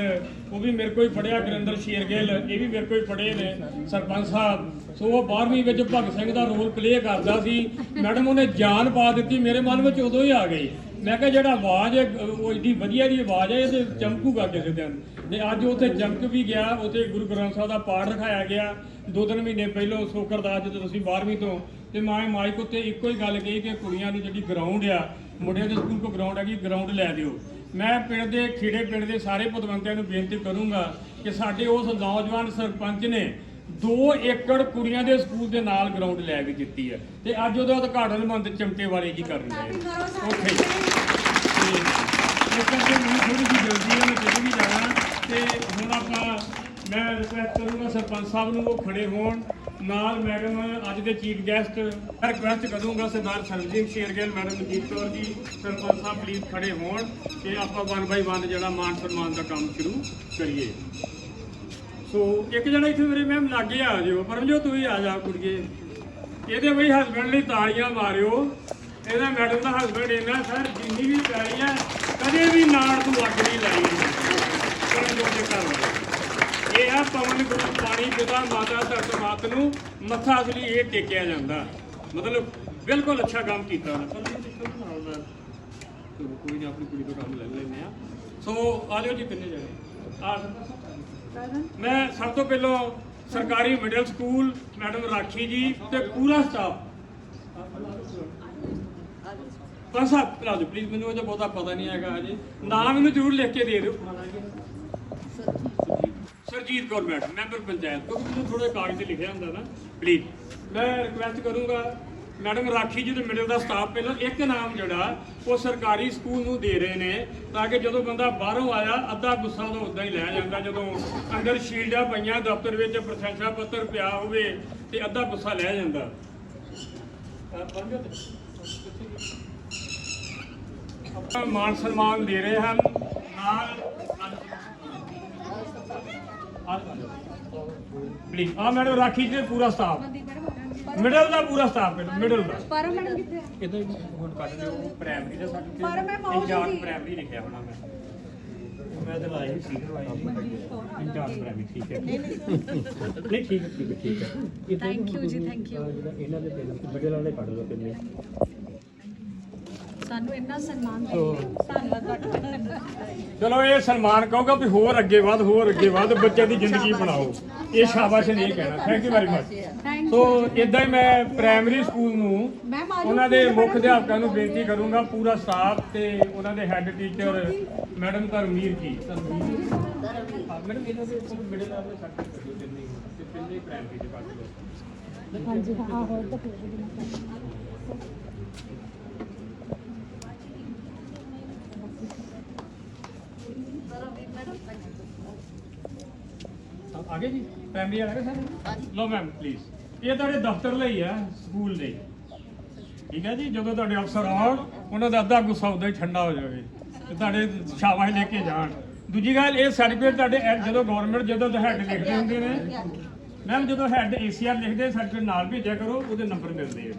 ਉਹ ਵੀ ਮੇਰੇ ਕੋਲ ਹੀ ਫੜਿਆ, ਗੁਰਿੰਦਰ ਸ਼ੇਰਗਿੱਲ, ਇਹ ਵੀ ਮੇਰੇ ਕੋਲ ਹੀ ਫੜੇ ਨੇ, ਸਰਪੰਚ ਸਾਹਿਬ। ਸੋ ਉਹ 12ਵੀਂ ਵਿੱਚ ਭਗਤ ਸਿੰਘ ਦਾ ਰੋਲ ਪਲੇ ਕਰਦਾ ਸੀ। ਮੈਡਮ, ਉਹਨੇ ਜਾਨ ਪਾ ਦਿੱਤੀ। ਮੇਰੇ ਮਨ ਵਿੱਚ ਉਦੋਂ ਹੀ ਆ ਗਈ। ਮੈਂ ਕਿਹਾ, ਜਿਹੜਾ ਆਵਾਜ਼ ਹੈ, ਉਹ ਏਡੀ ਵਧੀਆ ਦੀ ਆਵਾਜ਼ ਹੈ ਇਹ ਚਮਕੂਗਾ ਕਿਸੇ ਦਿਨ। ਨੇ ਅੱਜ ਉੱਥੇ ਚਮਕ ਵੀ ਗਿਆ, ਉੱਥੇ ਗੁਰੂ ਗ੍ਰੰਥ ਸਾਹਿਬ ਦਾ ਪਾਠ ਰਖਾਇਆ ਗਿਆ। ਦੋ ਤਿੰਨ ਮਹੀਨੇ ਪਹਿਲਾਂ ਸੋਕਰਦਾਸ ਜਦੋਂ ਤੁਸੀਂ 12ਵੀਂ ਤੋਂ। ਤੇ ਮੈਂ ਮਾਈਕ ਉੱਤੇ ਇੱਕੋ ਹੀ ਗੱਲ ਕਹੀ ਕਿ ਕੁੜੀਆਂ ਨੂੰ ਜਿਹੜੀ ਗਰਾਊਂਡ ਆ, ਮੁੰਡਿਆਂ ਦੇ ਸਕੂਲ ਕੋ ਗਰਾਊਂਡ ਹੈਗੀ ਗਰਾਊਂਡ ਲੈ ਦਿਓ। ਮੈਂ ਪਿੰਡ ਦੇ ਖੀੜੇ ਪਿੰਡ ਦੇ ਸਾਰੇ ਪਤਵੰਤਿਆਂ ਨੂੰ ਬੇਨਤੀ ਕਰੂੰਗਾ ਕਿ ਸਾਡੇ ਉਸ ਨੌਜਵਾਨ ਸਰਪੰਚ ਨੇ 2 ਏਕੜ ਕੁੜੀਆਂ ਦੇ ਸਕੂਲ ਦੇ ਨਾਲ ਗਰਾਊਂਡ ਲੈ ਕੇ ਦਿੱਤੀ ਹੈ। ਤੇ ਅੱਜ ਉਹਦਾ ਉਦਘਾਟਨ ਮੰਦ ਚਮਟੇ ਵਾਲੇ ਜੀ ਕਰ ਰਹੇ ਨੇ। ਉੱਥੇ। ਇਸ ਕਰਕੇ ਮੈਨੂੰ ਥੋੜੀ ਜਿਹੀ ਜਲਦੀ ਹੈ, ਮੈਂ ਕਿਤੇ ਵੀ ਜਾਣਾ, ਤੇ ਹੁਣ ਆਪਾਂ, ਮੈਂ ਰਿਕਵੈਸਟ ਕਰੂੰਗਾ ਸਰਪੰਚ ਸਾਹਿਬ ਨੂੰ ਉਹ ਖੜੇ ਹੋਣ। ਨਾਲ ਮੈਡਮ ਅੱਜ ਦੇ ਚੀਫ ਗੈਸਟ, ਮੈਂ ਰਿਕਵੈਸਟ ਕਰੂੰਗਾ Sardar Sarabjit Shergill, madam Manjeet Kaur ji, sarpanch Sahib please ਖੜੇ ਹੋਣ, ਤੇ ਆਪਾਂ ਵਨ ਬਾਈ ਵਨ ਜਿਹੜਾ ਮਾਨ ਸਨਮਾਨ ਦਾ ਕੰਮ ਸ਼ੁਰੂ ਕਰੀਏ। ਸੋ ਇੱਕ ਜਣਾ ਇੱਥੇ ਮੇਰੇ ਮੈਮ ਲਾਗੇ ਆ ਜਿਓ। ਪਰਮਜੋਤ ਤੂੰ ਵੀ ਆ ਜਾ ਕੁੜੀਏ। ਇਹਦੇ ਬਈ ਹਸਬੰਡ ਲਈ ਤਾੜੀਆਂ ਮਾਰਿਓ। ਇਹਦਾ ਮੈਡਮ ਦਾ ਹਸਬੰਡ ਇਹਨਾਂ ਸਰ ਜਿੰਨੀ ਵੀ ਪੈਰੀ ਹੈ ਕਦੇ ਵੀ ਨਾੜ ਤੋਂ ਅੱਗ ਨਹੀਂ ਲਾਈ ਪਰਮਜੋਤ ਦੇ ਘਰ। ਇਹ ਆ ਪਵਨ ਗੁਰੂ ਪਾਣੀ ਪਿਤਾ ਮਾਤਾ ਧਰਤ ਮਾਤ ਨੂੰ ਮੱਥਾ ਅਸਲੀ ਇਹ ਟੇਕਿਆ ਜਾਂਦਾ। ਮਤਲਬ ਬਿਲਕੁਲ ਅੱਛਾ ਕੰਮ ਕੀਤਾ ਉਹਨੇ। ਕੋਈ ਨਹੀਂ ਆਪਣੀ ਕੁੜੀ ਤੋਂ ਕੰਮ ਲੈ ਲੈਂਦੇ ਆ ਸੋ ਆ ਜਾਓ ਜੀ ਕਿੰਨੇ ਜਣੇ। ਆ ਮੈਂ ਸਭ ਤੋਂ ਪਹਿਲਾਂ ਸਰਕਾਰੀ ਮਿਡਲ ਸਕੂਲ ਮੈਡਮ ਰਾਖੀ ਜੀ ਤੇ ਪੂਰਾ ਸਟਾਫ ਪਾਸਾ ਪਲਾਜੋ ਪਲੀਜ਼ ਮੈਨੂੰ ਉਹਦਾ ਬਹੁਤਾ ਪਤਾ ਨਹੀਂ ਹੈਗਾ ਅਜੇ ਨਾਮ ਮੈਨੂੰ ਜ਼ਰੂਰ ਲਿਖ ਕੇ ਦੇ ਦਿਓ। Sarjeet Kaur madam, member panchayat. ਕਿਉਂਕਿ ਮੈਨੂੰ ਥੋੜੇ ਕਾਗਜ਼ ਤੇ ਲਿਖਿਆ ਹੁੰਦਾ ਨਾ। ਪਲੀਜ਼ ਮੈਂ ਰਿਕਵੈਸਟ ਕਰੂੰਗਾ ਮੈਡਮ ਰਾਖੀ ਜੀ ਦੇ ਮਿਡਲ ਦਾ ਸਟਾਫ ਪਹਿਲਾਂ ਇੱਕ ਨਾਮ ਜਿਹੜਾ ਉਹ ਸਰਕਾਰੀ ਸਕੂਲ ਨੂੰ ਦੇ ਰਹੇ ਨੇ ਤਾਂ ਕਿ ਜਦੋਂ ਬੰਦਾ ਬਾਹਰੋਂ ਆਇਆ, ਅੱਧਾ ਗੁੱਸਾ ਉਹਦਾ ਉਦਾਂ ਹੀ ਲੈ ਜਾਂਦਾ ਜਦੋਂ ਅੰਦਰ ਸ਼ੀਲਡਾਂ ਪਈਆਂ, ਦਫ਼ਤਰ ਵਿੱਚ ਪ੍ਰਸ਼ੰਸਾ ਪੱਤਰ ਪਿਆ ਹੋਵੇ ਤੇ ਅੱਧਾ ਗੁੱਸਾ ਲੈ ਜਾਂਦਾ। ਆਪਾਂ ਮਾਨ ਸਨਮਾਨ ਦੇ ਰਹੇ ਹਨ ਨਾਲ ਪਲੀਜ਼ ਆ ਮੈਡਮ, ਰਾਖੀ ਜੀ ਪੂਰਾ ਸਟਾਫ। ਮਿਡਲ ਦਾ ਪੂਰਾ ਸਟਾਫ ਮਿਡਲ ਦਾ। ਪਰ ਮੈਡਮ ਕਿੱਥੇ ਕਿਤੇ ਹੁਣ ਕੱਢ ਲਿਓ ਪ੍ਰਾਇਮਰੀ ਦਾ ਸਾਡੇ ਤੇ ਪਰ ਮੈਂ ਪਾਉ ਇੰਚਾਰਜ ਜਲਦੀ। ਪ੍ਰਾਇਮਰੀ ਲਿਖਿਆ ਹੋਣਾ ਮੈਂ। ਮੈਂ ਤਾਂ ਲਾਈ ਸੀ ਇੰਚਾਰਜ ਪ੍ਰਾਇਮਰੀ ਠੀਕ ਹੈ। ਨਹੀਂ ਠੀਕ ਹੈ ਠੀਕ ਹੈ ਠੀਕ ਹੈ। Thank you ji thank you ਇਹਨਾਂ ਦੇ ਪੇਰੈਂਟਸ ਮਿਡਲ ਵਾਲੇ ਕੱਢ ਲਓ ਕਿੰਨੇ ਸਾਨੂੰ ਇੰਨਾ ਸਨਮਾਨ ਦੇ ਧੰਨਵਾਦ ਚਲੋ ਇਹ ਸਨਮਾਨ ਕਹੂਗਾ ਵੀ ਹੋਰ ਅੱਗੇ ਵੱਧ ਹੋਰ ਅੱਗੇ ਵੱਧ ਬੱਚਿਆਂ ਦੀ ਜ਼ਿੰਦਗੀ ਬਣਾਓ। ਇਹ ਸ਼ਾਬਾਸ਼ ਨਹੀਂ ਕਹਿਣਾ। Thank you very much so ਇਦਾਂ ਹੀ ਮੈਂ ਪ੍ਰਾਇਮਰੀ ਸਕੂਲ ਨੂੰ ਉਹਨਾਂ ਦੇ ਮੁੱਖ ਅਧਿਆਪਕਾਂ ਨੂੰ ਬੇਨਤੀ ਕਰੂੰਗਾ ਪੂਰਾ ਸਟਾਫ ਤੇ ਉਹਨਾਂ ਦੇ ਹੈੱਡ ਟੀਚਰ ਮੈਡਮ ਧਰਮਵੀਰ ਜੀ। ਮੈਡਮ ਇਹਨਾਂ ਦੇ ਮਿਡਲ ਤੇ ਪ੍ਰਾਇਮਰੀ ਹਾਂਜੀ ਹਾਂ ਹੋਰ ਤਾਂ ਆ- ਆ ਗਏ ਜੀ ਪ੍ਰਾਇਮਰੀ ਵਾਲੇ ਸਾਰੇ? ਲੋ ਮੈਮ ਪਲੀਜ਼ ਇਹ ਤੁਹਾਡੇ ਦਫ਼ਤਰ ਲਈ ਆ ਸਕੂਲ ਲਈ। ਠੀਕ ਹੈ ਜੀ? ਜਦੋਂ ਤੁਹਾਡੇ ਅਫਸਰ ਆਉਣ ਉਹਨਾਂ ਦਾ ਅੱਧਾ ਗੁੱਸਾ ਉਦਾਂ ਹੀ ਠੰਡਾ ਹੋ ਜਾਵੇ ਤੇ ਤੁਹਾਡੇ ਸ਼ਾਬਾਸ਼ ਲੈ ਕੇ ਜਾਣ। ਦੂਜੀ ਗੱਲ ਇਹ ਸਰਟੀਫਿਕੇਟ ਤੁਹਾਡੇ ਜਦੋਂ ਗਵਰਨਮੈਂਟ ਜਦੋਂ ਹੈਡ ਲਿਖਦੇ ਹੁੰਦੇ ਨੇ। ਮੈਮ ਜਦੋਂ ਹੈਡ ਏਸੀਆਰ ਲਿਖਦੇ ਕੋਲ ਨਾਲ ਭੇਜਿਆ ਕਰੋ ਉਹਦੇ ਨੰਬਰ ਮਿਲਦੇ ਆ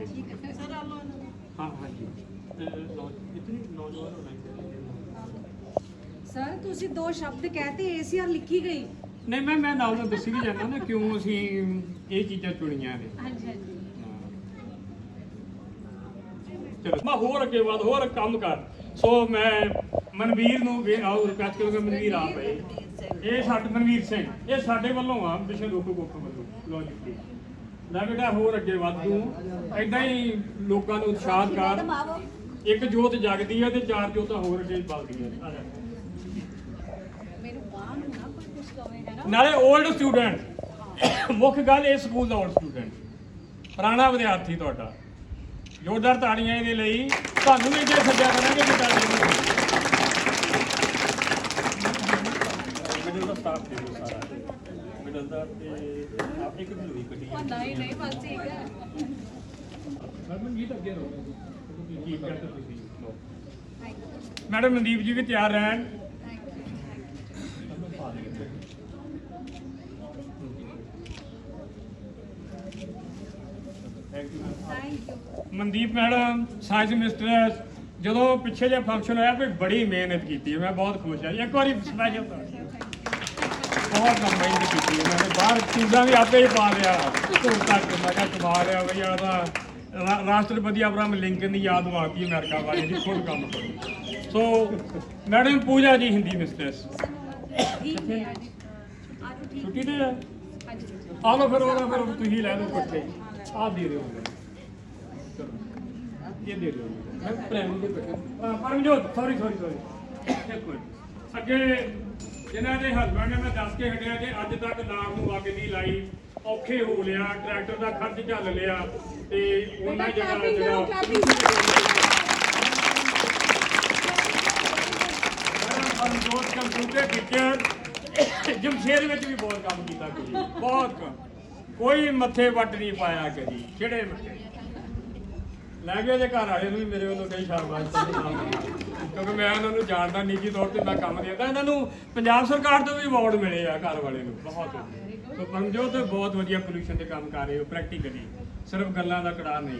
ਹਾਂ ਹਾਂਜੀ। ਤੇ ਨੌ- ਇਤਨੀ ਨੌਜਵਾਨ ਹੋਣਾ ਸਰ ਤੁਸੀਂ ਦੋ ਸ਼ਬਦ ਕਹਤੇ ਏਸੀਆਰ ਲਿਖੀ ਗਈ। ਨਹੀਂ ਮੈਂ ਮੈਂ ਨਾਲ ਨਾਲ ਦੱਸੀ ਵੀ ਜਾਂਦਾ ਨਾ ਕਿਉਂ ਅਸੀਂ ਇਹ ਚੀਜ਼ਾਂ ਚੁਣੀਆਂ ਨੇ। ਹਾਂਜੀ ਹਾਂਜੀ। ਚਲੋ ਮੈਂ ਹੋਰ ਅੱਗੇ ਬਾਅਦ ਹੋਰ ਕੰਮ ਕਰ। ਸੋ ਮੈਂ ਮਨਵੀਰ ਨੂੰ ਵੀ ਆਓ ਰਿਕਵੈਸਟ ਕਰੂੰਗਾ ਮਨਵੀਰ ਆ ਪਏ ਇਹ ਸਾਡੇ ਮਨਵੀਰ ਸਿੰਘ ਇਹ ਸਾਡੇ ਵੱਲੋਂ ਆ ਵਿਸ਼ੇ ਲੋਕੋ ਗੋਪ ਵੱਲੋਂ। ਲੋ ਜੀ। ਲੈ ਬੇਟਾ ਹੋਰ ਅੱਗੇ ਵੱਧ ਐਦਾਂ ਹੀ ਲੋਕਾਂ ਨੂੰ ਉਤਸ਼ਾਹਤ ਕਰ। ਇੱਕ ਜੋਤ ਜਗਦੀ ਹੈ ਤੇ ਚਾਰ ਜੋਤਾਂ ਹੋਰ ਅੱਗੇ ਬਲਦੀਆਂ ਆ ਜਾ ਮੈਨੂੰ ਬਾਹਰ ਨੂੰ ਨਾ ਕੋਈ ਕੁਝ ਕਵੇ ਹੈ ਨਾ ਨਾਲੇ 올ਡ ਸਟੂਡੈਂਟ ਮੁੱਖ ਗੱਲ ਇਹ ਸਕੂਲ ਦਾ 올ਡ ਸਟੂਡੈਂਟ ਪੁਰਾਣਾ ਵਿਦਿਆਰਥੀ ਤੁਹਾਡਾ। ਜ਼ੋਰਦਾਰ ਤਾੜੀਆਂ ਇਹਦੇ ਲਈ। ਤੁਹਾਨੂੰ ਵੀ ਜੇ ਸੱਜਿਆ ਕਰਾਂਗੇ ਕਿ ਤਾੜੀਆਂ ਮਿਡਲ ਦਾ ਸਟਾਫ ਦੇ ਦਿਓ ਸਾਰਾ। ਮਿਡਲ ਦਾ ਤੇ ਆਪ ਇੱਕ ਵੀ ਕੱਢੀ ਉਹ ਨਹੀਂ ਨਹੀਂ ਬਸ ਠੀਕ ਹੈ। ਮੈਡਮ ਜੀ ਤਾਂ ਅੱਗੇ ਰਹੋ। ਕੀ ਕਰਦੇ ਤੁਸੀਂ ਲਓ। ਮੈਡਮ ਮਨਦੀਪ ਜੀ ਵੀ ਤਿਆਰ ਰਹਿਣ thank you thank you Mandeep madam science minister ਜਦੋਂ ਪਿੱਛੇ ਜੇ ਫੰਕਸ਼ਨ ਹੋਇਆ ਕੋਈ ਬੜੀ ਮਿਹਨਤ ਕੀਤੀ ਮੈਂ ਬਹੁਤ ਖੁਸ਼ ਹਾਂ। ਇੱਕ ਵਾਰੀ ਸਪੈਸ਼ਲ ਬਹੁਤ ਮਿਹਨਤ ਕੀਤੀ। ਮੈਂ ਬਾਹਰ ਚੀਜ਼ਾਂ ਵੀ ਆਪੇ ਹੀ ਪਾ ਲਿਆ। ਧੂੜ ਤੱਕ ਮੈਂ ਕਿਹਾ ਕਮਾ ਲਿਆ। ਬਈ ਉਹਦਾ ਰਾ- ਰਾਸ਼ਟਰਪਤੀ ਅਬਰਾਮ ਲਿੰਕਨ ਦੀ ਯਾਦ ਵਾਕਈ ਅਮਰੀਕਾ ਵਾਲੇ ਦੀ ਖੁਦ ਕੰਮ ਕਰੋ ਸੋ ਮੈਡਮ ਪੂਜਾ ਜੀ ਹਿੰਦੀ ਮਿਸਟਰਸ। ਛੁੱਟੀ ਤੇ ਆ? ਲਓ ਫਿਰ ਉਹਦਾ ਫਿਰ ਤੁਸੀਂ ਲੈ ਲਓ ਇਕੱਠੇ ਮੈਂ ਪ੍ਰੈਮ ਦੇ ਬੱਚੇ ਪਰਮਜੋਤ ਸੌਰੀ ਸੌਰੀ ਸੌਰੀ ਇੱਕ ਮਿੰਟ। ਅੱਗੇ ਜਿਨ੍ਹਾਂ ਦੇ ਹਸਬੰਡ ਨੇ ਮੈਂ ਦੱਸ ਕੇ ਹਟਿਆ ਕਿ ਅੱਜ ਤੱਕ ਨਾਮ ਨੂੰ ਅੱਗ ਨਹੀਂ ਲਾਈ। ਔਖੇ ਹੋ ਲਿਆ ਟਰੈਕਟਰ ਦਾ ਖਰਚ ਝੱਲ ਲਿਆ ਤੇ ਉਹਨਾਂ ਜਗ੍ਹਾ ਜਿਹੜਾ ਕੰਪਿਊਟਰ ਟੀਚਰ ਜਮਸ਼ੇਰ ਵਿੱਚ ਵੀ ਬਹੁਤ ਕੰਮ ਕੀਤਾ ਕਦੀ ਬਹੁਤ ਕੰਮ। ਕੋਈ ਮੱਥੇ ਵੱਟ ਨਹੀਂ ਪਾਇਆ ਕਦੀ ਕਿਹੜੇ ਮੱਥੇ? ਲੈ ਗਿਆ ਜੇ ਘਰ ਵਾਲੇ ਨੂੰ ਵੀ ਮੇਰੇ ਵੱਲੋਂ ਕਈ ਸ਼ਾਬਾਸ਼ ਕਿਉਂਕਿ ਮੈਂ ਉਹਨਾਂ ਨੂੰ ਜਾਣਦਾ ਨਿੱਜੀ ਤੌਰ ਤੇ ਮੈਂ ਕੰਮ ਦਿੰਦਾ ਇਹਨਾਂ ਨੂੰ ਪੰਜਾਬ ਸਰਕਾਰ ਤੋਂ ਵੀ ਅਵਾਰਡ ਮਿਲੇ ਆ ਘਰ ਵਾਲੇ ਨੂੰ ਬਹੁਤ ਸੋ ਪਰਮਜੋਤ ਬਹੁਤ ਵਧੀਆ ਪੋਲੂਸ਼ਨ ਤੇ ਕੰਮ ਕਰ ਰਹੇ ਹੋ ਪ੍ਰੈਕਟੀਕਲੀ ਸਿਰਫ ਗੱਲਾਂ ਦਾ ਕੜਾ ਨਹੀਂ।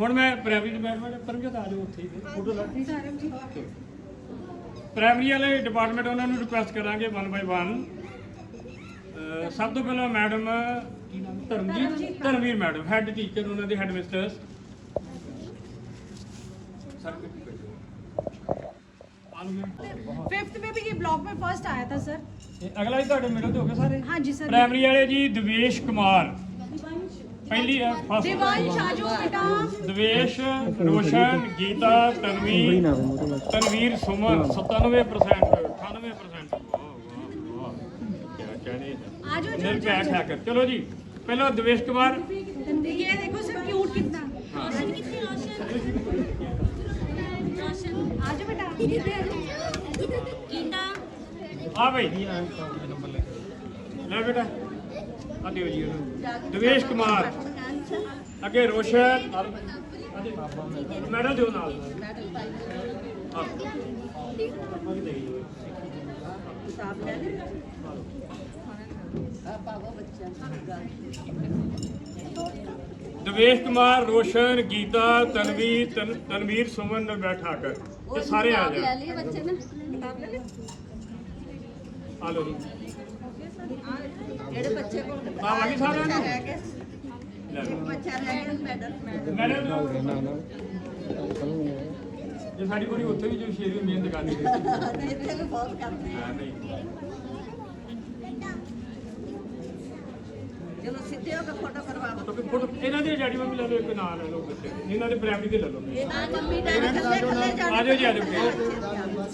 ਹੁਣ ਮੈਂ ਪ੍ਰਾਇਮਰੀ ਡਿਪਾਰਟਮੈਂਟ ਪਰਮਜੋਤ ਆ ਜਾਓ ਉੱਥੇ ਹੀ। ਫੋਟੋ ਲਾ ਧਰਮ ਜੀ ਪ੍ਰਾਇਮਰੀ ਵਾਲੇ ਡਿਪਾਰਟਮੈਂਟ ਉਹਨਾਂ ਨੂੰ ਰਿਕੁਐਸਟ ਕਰਾਂਗੇ ਵਨ ਬਾਈ ਵਨ ਸਭ ਤੋਂ ਪਹਿਲਾਂ madam Dharamjit Dharamvir madam head teacher ਉਹਨਾਂ ਦੇ ਹੈੱਡ ਮਿਸਟਰਸ ਸਰ फिफ्थ में भी ये ब्लॉक में फर्स्ट आया था सर ਅਗਲਾ ਹੀ ਤੁਹਾਡੇ ਮਿਡਲ ਤੇ ਹੋ ਗਏ ਸਾਰੇ हाँ जी सर ਪ੍ਰਾਇਮਰੀ ਵਾਲੇ ਜੀ ਦਵੇਸ਼ ਕੁਮਾਰ ਪਹਿਲੀ ਫਸਟ दिवांश आजो बेटा ਦਵੇਸ਼ ਰੋਸ਼ਨ ਗੀਤਾ ਤਨਵੀਰ ਤਨਵੀਰ ਸੁਮਨ 97% 98% ਵਾਹ ਵਾਹ ਵਾਹ ਕੀ ਕਹਨੇ आजो ਨਿਰਭੈਕ ਹੈਕਰ ਚਲੋ ਜੀ ਪਹਿਲਾਂ ਦਵੇਸ਼ ਕੁਮਾਰ ये देखो सर क्यूट कितना आजो बेटा ਆ ਬਈ ਲੈ ਬੇਟਾ ਆ ਦਿਓ ਜੀ ਉਹਨੂੰ ਦਵੇਸ਼ ਕੁਮਾਰ ਅੱਗੇ ਰੋਸ਼ਨ ਮੈਡਲ ਦਿਓ ਨਾਲ ਆਹ। ਕਿਤਾਬ ਲੈ ਲੈ ਦਵੇਸ਼ ਕੁਮਾਰ ਰੋਸ਼ਨ ਗੀਤਾ ਤਨਵੀਰ ਤਨ- ਤਨਵੀਰ ਸੁਮਨ ਨੇ ਬੈਠਾ ਕਰ ਇਹ ਸਾਰੇ ਆ ਜਾ ਲਈ ਬੱਚੇ ਨੇ ਕਿਤਾਬ ਲੈ ਲਈ ਆ ਜੀ ਜਿਹੜੇ ਬੱਚੇ ਕੋਲ ਆ ਆ ਗਈ ਸਾਰਿਆਂ ਨੂੰ ਰਹਿ ਗਏ ਲੈ ਲਓ। ਬੱਚਾ ਰਹਿ ਗਿਆ ਮੈਡਲ ਮੈਡਲ ਦਿਓ। ਜੇ ਸਾਡੀ ਕੁੜੀ ਉੱਥੇ ਵੀ ਜੋ ਸ਼ੇਰੀ ਮਿਹਨਤ ਕਰਨੀ ਹੈ ਨਹੀਂ ਇੱਥੇ ਵੀ ਬਹੁਤ ਕਰਦੇ ਆ। ਨਹੀਂ ਚਲੋ ਸਿੱਧੇ ਹੋ ਕੇ ਫੋਟੋ ਕਰਵਾਓ ਕਿਉਂਕਿ ਫੋਟੋ ਇਹਨਾਂ ਦੇ ਡੈਡੀ ਮੰਮੀ ਲੈ ਲਓ ਇੱਕ ਨਾਂ ਲੈ ਲਓ ਬੱਚੇ। ਇਹਨਾਂ ਦੇ ਪ੍ਰਾਇਮਰੀ ਦੇ ਲੈ ਲਓ ਇਹਨਾਂ ਮੰਮੀ ਡੈਡੀ ਥੱਲੇ ਥੱਲੇ ਜਾਣਾ ਆ ਜਾਓ ਜੀ ਆ ਜਾਓ।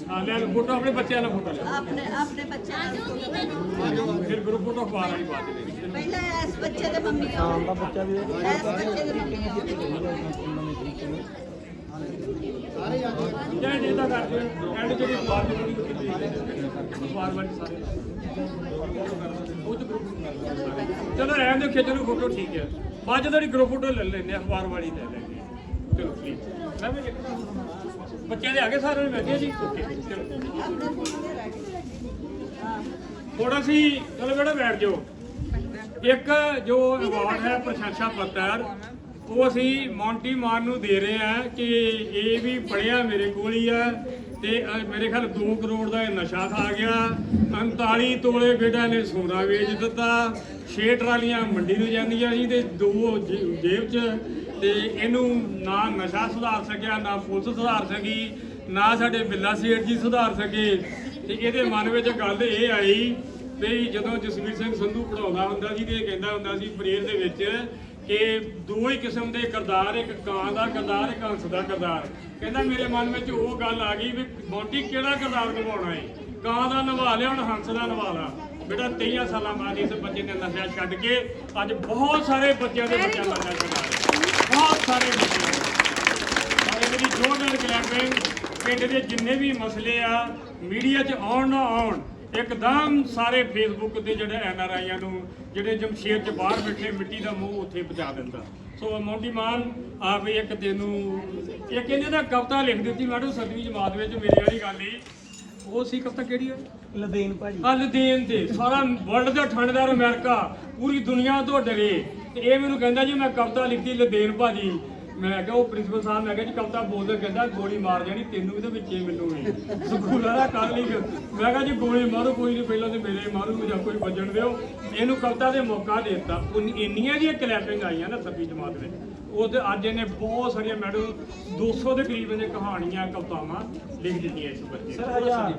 ਹਾਂ ਲੈ ਲਓ ਫੋਟੋ ਆਪਣੇ ਬੱਚਿਆਂ ਨਾਲ ਫੋਟੋ ਲੈ ਆਪਣੇ ਆਪਣੇ ਬੱਚਿਆਂ ਨਾਲ photo ਕਰਵਾਓ। ਲਓ ਫਿਰ ਗਰੁੱਪ ਫੋਟੋ ਅਖਬਾਰ ਵਾਲੀ ਬਾਤ ਦੇ ਪਹਿਲਾਂ ਇਸ ਬੱਚੇ ਦੇ ਮੰਮੀ ਆਓ। ਹਾਂ ਬੱਚਾ ਵੀ ਇਸ ਬੱਚੇ ਦੇ ਮੰਮੀ ਆਓ। ਜੈ ਜੈ ਤਾਂ ਕਰਦੇ ਐਂਡ ਜਿਹੜੀ ਅਖਬਾਰ ਦੀ ਬੜੀ ਕੀਤੀ ਅਖਬਾਰ ਵਾਲੀ ਸਾਰੇ ਚ ਗਰੁੱਪ ਚਲੋ ਰਹਿਣ ਦਿਓ ਖਿੱਚ ਲਓ ਫੋਟੋ ਠੀਕ ਹੈ। ਬਾਅਦ ਜਦੋਂ ਗਰੁੱਪ ਫੋਟੋ ਲੈ ਲੈਂਦੇ ਅਖਬਾਰ ਵਾਲੀ ਲੈ ਲੈਂਦੇ ਚਲੋ ਪਲੀਜ਼ ਮੈਂ ਵੀ ਬੱਚਿਆਂ ਦੇ ਆਗੇ ਸਾਰੇ ਬੈਠੇ ਜੀ ਓਕੇ ਚਲੋ। ਥੋੜਾ ਸੀ ਚਲੋ ਬੇਟਾ, ਬੈਠ ਜਾਓ। ਇੱਕ ਜੋ ਅਵਾਰਡ ਹੈ, ਪ੍ਰਸ਼ੰਸਾ ਪੱਤਰ, ਉਹ ਅਸੀਂ ਮੌਂਟੀ ਮਾਨ ਨੂੰ ਦੇ ਰਹੇ ਹਾਂ ਕਿ ਇਹ ਵੀ ਪੜਿਆ ਮੇਰੇ ਕੋਲ ਹੀ ਆ। ਤੇ ਅ, ਮੇਰੇ ਖਿਆਲ 2 ਕਰੋੜ ਦਾ ਇਹ ਨਸ਼ਾ ਖਾ ਗਿਆ। 39 ਤੋਲੇ ਬੇਟਾ ਨੇ ਸੋਨਾ ਵੇਚ ਦਿੱਤਾ। 6 ਟਰਾਲੀਆਂ ਮੰਡੀ ਨੂੰ ਜਾਂਦੀਆਂ ਸੀ ਤੇ ਦੋ ਜੇ- ਜੇਬ 'ਚ ਤੇ ਇਹਨੂੰ ਨਾ ਨਸ਼ਾ ਸੁਧਾਰ ਸਕਿਆ ਨਾ ਪੁਲਿਸ ਸੁਧਾਰ ਸਕੀ ਨਾ ਸਾਡੇ ਬਿੱਲਾ ਸੇਠ ਜੀ ਸੁਧਾਰ ਸਕੇ। ਤੇ ਇਹਦੇ ਮਨ ਵਿੱਚ ਗੱਲ ਇਹ ਆਈ ਵੀ ਜਦੋਂ ਜਸਵੀਰ ਸਿੰਘ ਸੰਧੂ ਪੜਾਉਂਦਾ ਹੁੰਦਾ ਸੀ ਤੇ ਇਹ ਕਹਿੰਦਾ ਹੁੰਦਾ ਸੀ ਪ੍ਰੇਰ ਦੇ ਵਿੱਚ ਕਿ ਦੋ ਹੀ ਕਿਸਮ ਦੇ ਕਿਰਦਾਰ, ਇੱਕ ਕਾਂ ਦਾ ਕਿਰਦਾਰ, ਇੱਕ ਹੰਸ ਦਾ ਕਿਰਦਾਰ। ਕਹਿੰਦਾ ਮੇਰੇ ਮਨ ਵਿੱਚ ਉਹ ਗੱਲ ਆ ਗਈ ਵੀ ਮੋਂਟੀ ਕਿਹੜਾ ਕਿਰਦਾਰ ਨਿਭਾਉਣਾ ਹੈ ਕਾਂ ਦਾ ਨਿਭਾ ਲਿਆ, ਹੁਣ ਹੰਸ ਦਾ ਨਿਭਾ ਲਾ। ਬੇਟਾ 23 ਸਾਲਾਂ ਬਾਅਦ ਇਸ ਬੱਚੇ ਨੇ ਨਸ਼ਾ ਛੱਡ ਕੇ ਅੱਜ ਬਹੁਤ ਸਾਰੇ ਬੱਚਿਆਂ ਦੇ ਬੱਚਾ ਨਸ਼ਾ ਛੱਡਾ ਬਹੁਤ ਸਾਰੇ ਬੱਚੇ ਔਰ ਇਹਦੀ ਜੋਰਦਾਰ ਕਲੈਪਿੰਗ ਪਿੰਡ ਦੇ ਜਿੰਨੇ ਵੀ ਮਸਲੇ ਆ, ਮੀਡੀਆ 'ਚ ਆਉਣ ਨਾ ਆਉਣ ਇੱਕਦਮ ਸਾਰੇ ਫੇਸਬੁੱਕ ਤੇ ਜਿਹੜੇ ਐਨ ਆਰ ਆਈਆਂ ਨੂੰ ਜਿਹੜੇ ਜਮਸ਼ੇਰ 'ਚ ਬਾਹਰ ਬੈਠੇ ਮਿੱਟੀ ਦਾ ਮੂੰਹ ਉੱਥੇ ਪਹੁੰਚਾ ਦਿੰਦਾ। ਸੋ ਮੌਂਟੀ ਮਾਨ ਆ ਵੀ ਇੱਕ ਤੈਨੂੰ ਇੱਕ ਇਹਨੇ ਦਾ ਕਵਿਤਾ ਲਿਖ ਦਿੱਤੀ ਮੈਡਮ ਸੱਤਵੀਂ ਜਮਾਤ ਵਿੱਚ ਮੇਰੇ ਵਾਲੀ ਗੱਲ ਹੀ ਉਹ ਸੀ ਕਵਿਤਾ ਕਿਹੜੀ ਹੈ ਲਦੇਨ ਭਾਜੀ। ਹੱਲ ਦੇਣ ਤੇ। ਸਾਰਾ ਵਰਲਡ ਦਾ ਠੰਡਦਾਰ ਅਮਰੀਕਾ ਪੂਰੀ ਦੁਨੀਆ ਤੋਂ ਡਰੇ। ਤੇ ਇਹ ਮੈਨੂੰ ਕਹਿੰਦਾ ਜੀ ਮੈਂ ਕਵਿਤਾ ਲਿਖੀ ਲਦੇਨ ਭਾਜੀ। ਮੈਂ ਕਿਹਾ ਉਹ ਪ੍ਰਿੰਸੀਪਲ ਸਾਹਿਬ ਮੈਂ ਕਿਹਾ ਜੀ ਕਵਿਤਾ ਬੋਲਦੇ ਕਹਿੰਦਾ ਗੋਲੀ ਮਾਰ ਜਾਣੀ ਤੈਨੂੰ ਵੀ ਤੇ ਵਿੱਚੇ ਮੈਨੂੰ ਵੀ ਸਕੂਲ ਵਾਲਾ ਕਰ ਲਈ ਮੈਂ ਕਿਹਾ ਜੀ ਗੋਲੀ ਮਾਰੋ ਕੋਈ ਨਹੀਂ ਪਹਿਲਾਂ ਤੇ ਮੇਰੇ ਮਾਰੂ ਜਾਂ ਕੋਈ ਵੱਜਣ ਦਿਓ। ਇਹਨੂੰ ਕਵਿਤਾ ਦੇ ਮੌਕਾ ਦੇ ਦਿੱਤਾ। ਉਨ- ਇੰਨੀਆਂ ਜਿਹੀਆਂ ਕਲੈਪਿੰਗ ਆਈਆਂ ਨਾ ਸੱਤਵੀਂ ਜਮਾਤ ਵਿੱਚ। ਉਹ ਤੇ ਅੱਜ ਇਹਨੇ ਬਹੁਤ ਸਾਰੀਆਂ ਮੈਡਮ 200 ਦੇ ਕਰੀਬ ਇਹਨੇ ਕਹਾਣੀਆਂ ਕਵਿਤਾਵਾਂ ਲਿਖ ਦਿੱਤੀਆਂ ਇਸ ਬੱਚੇ ਸਰ। ਹਜ਼ਾਰ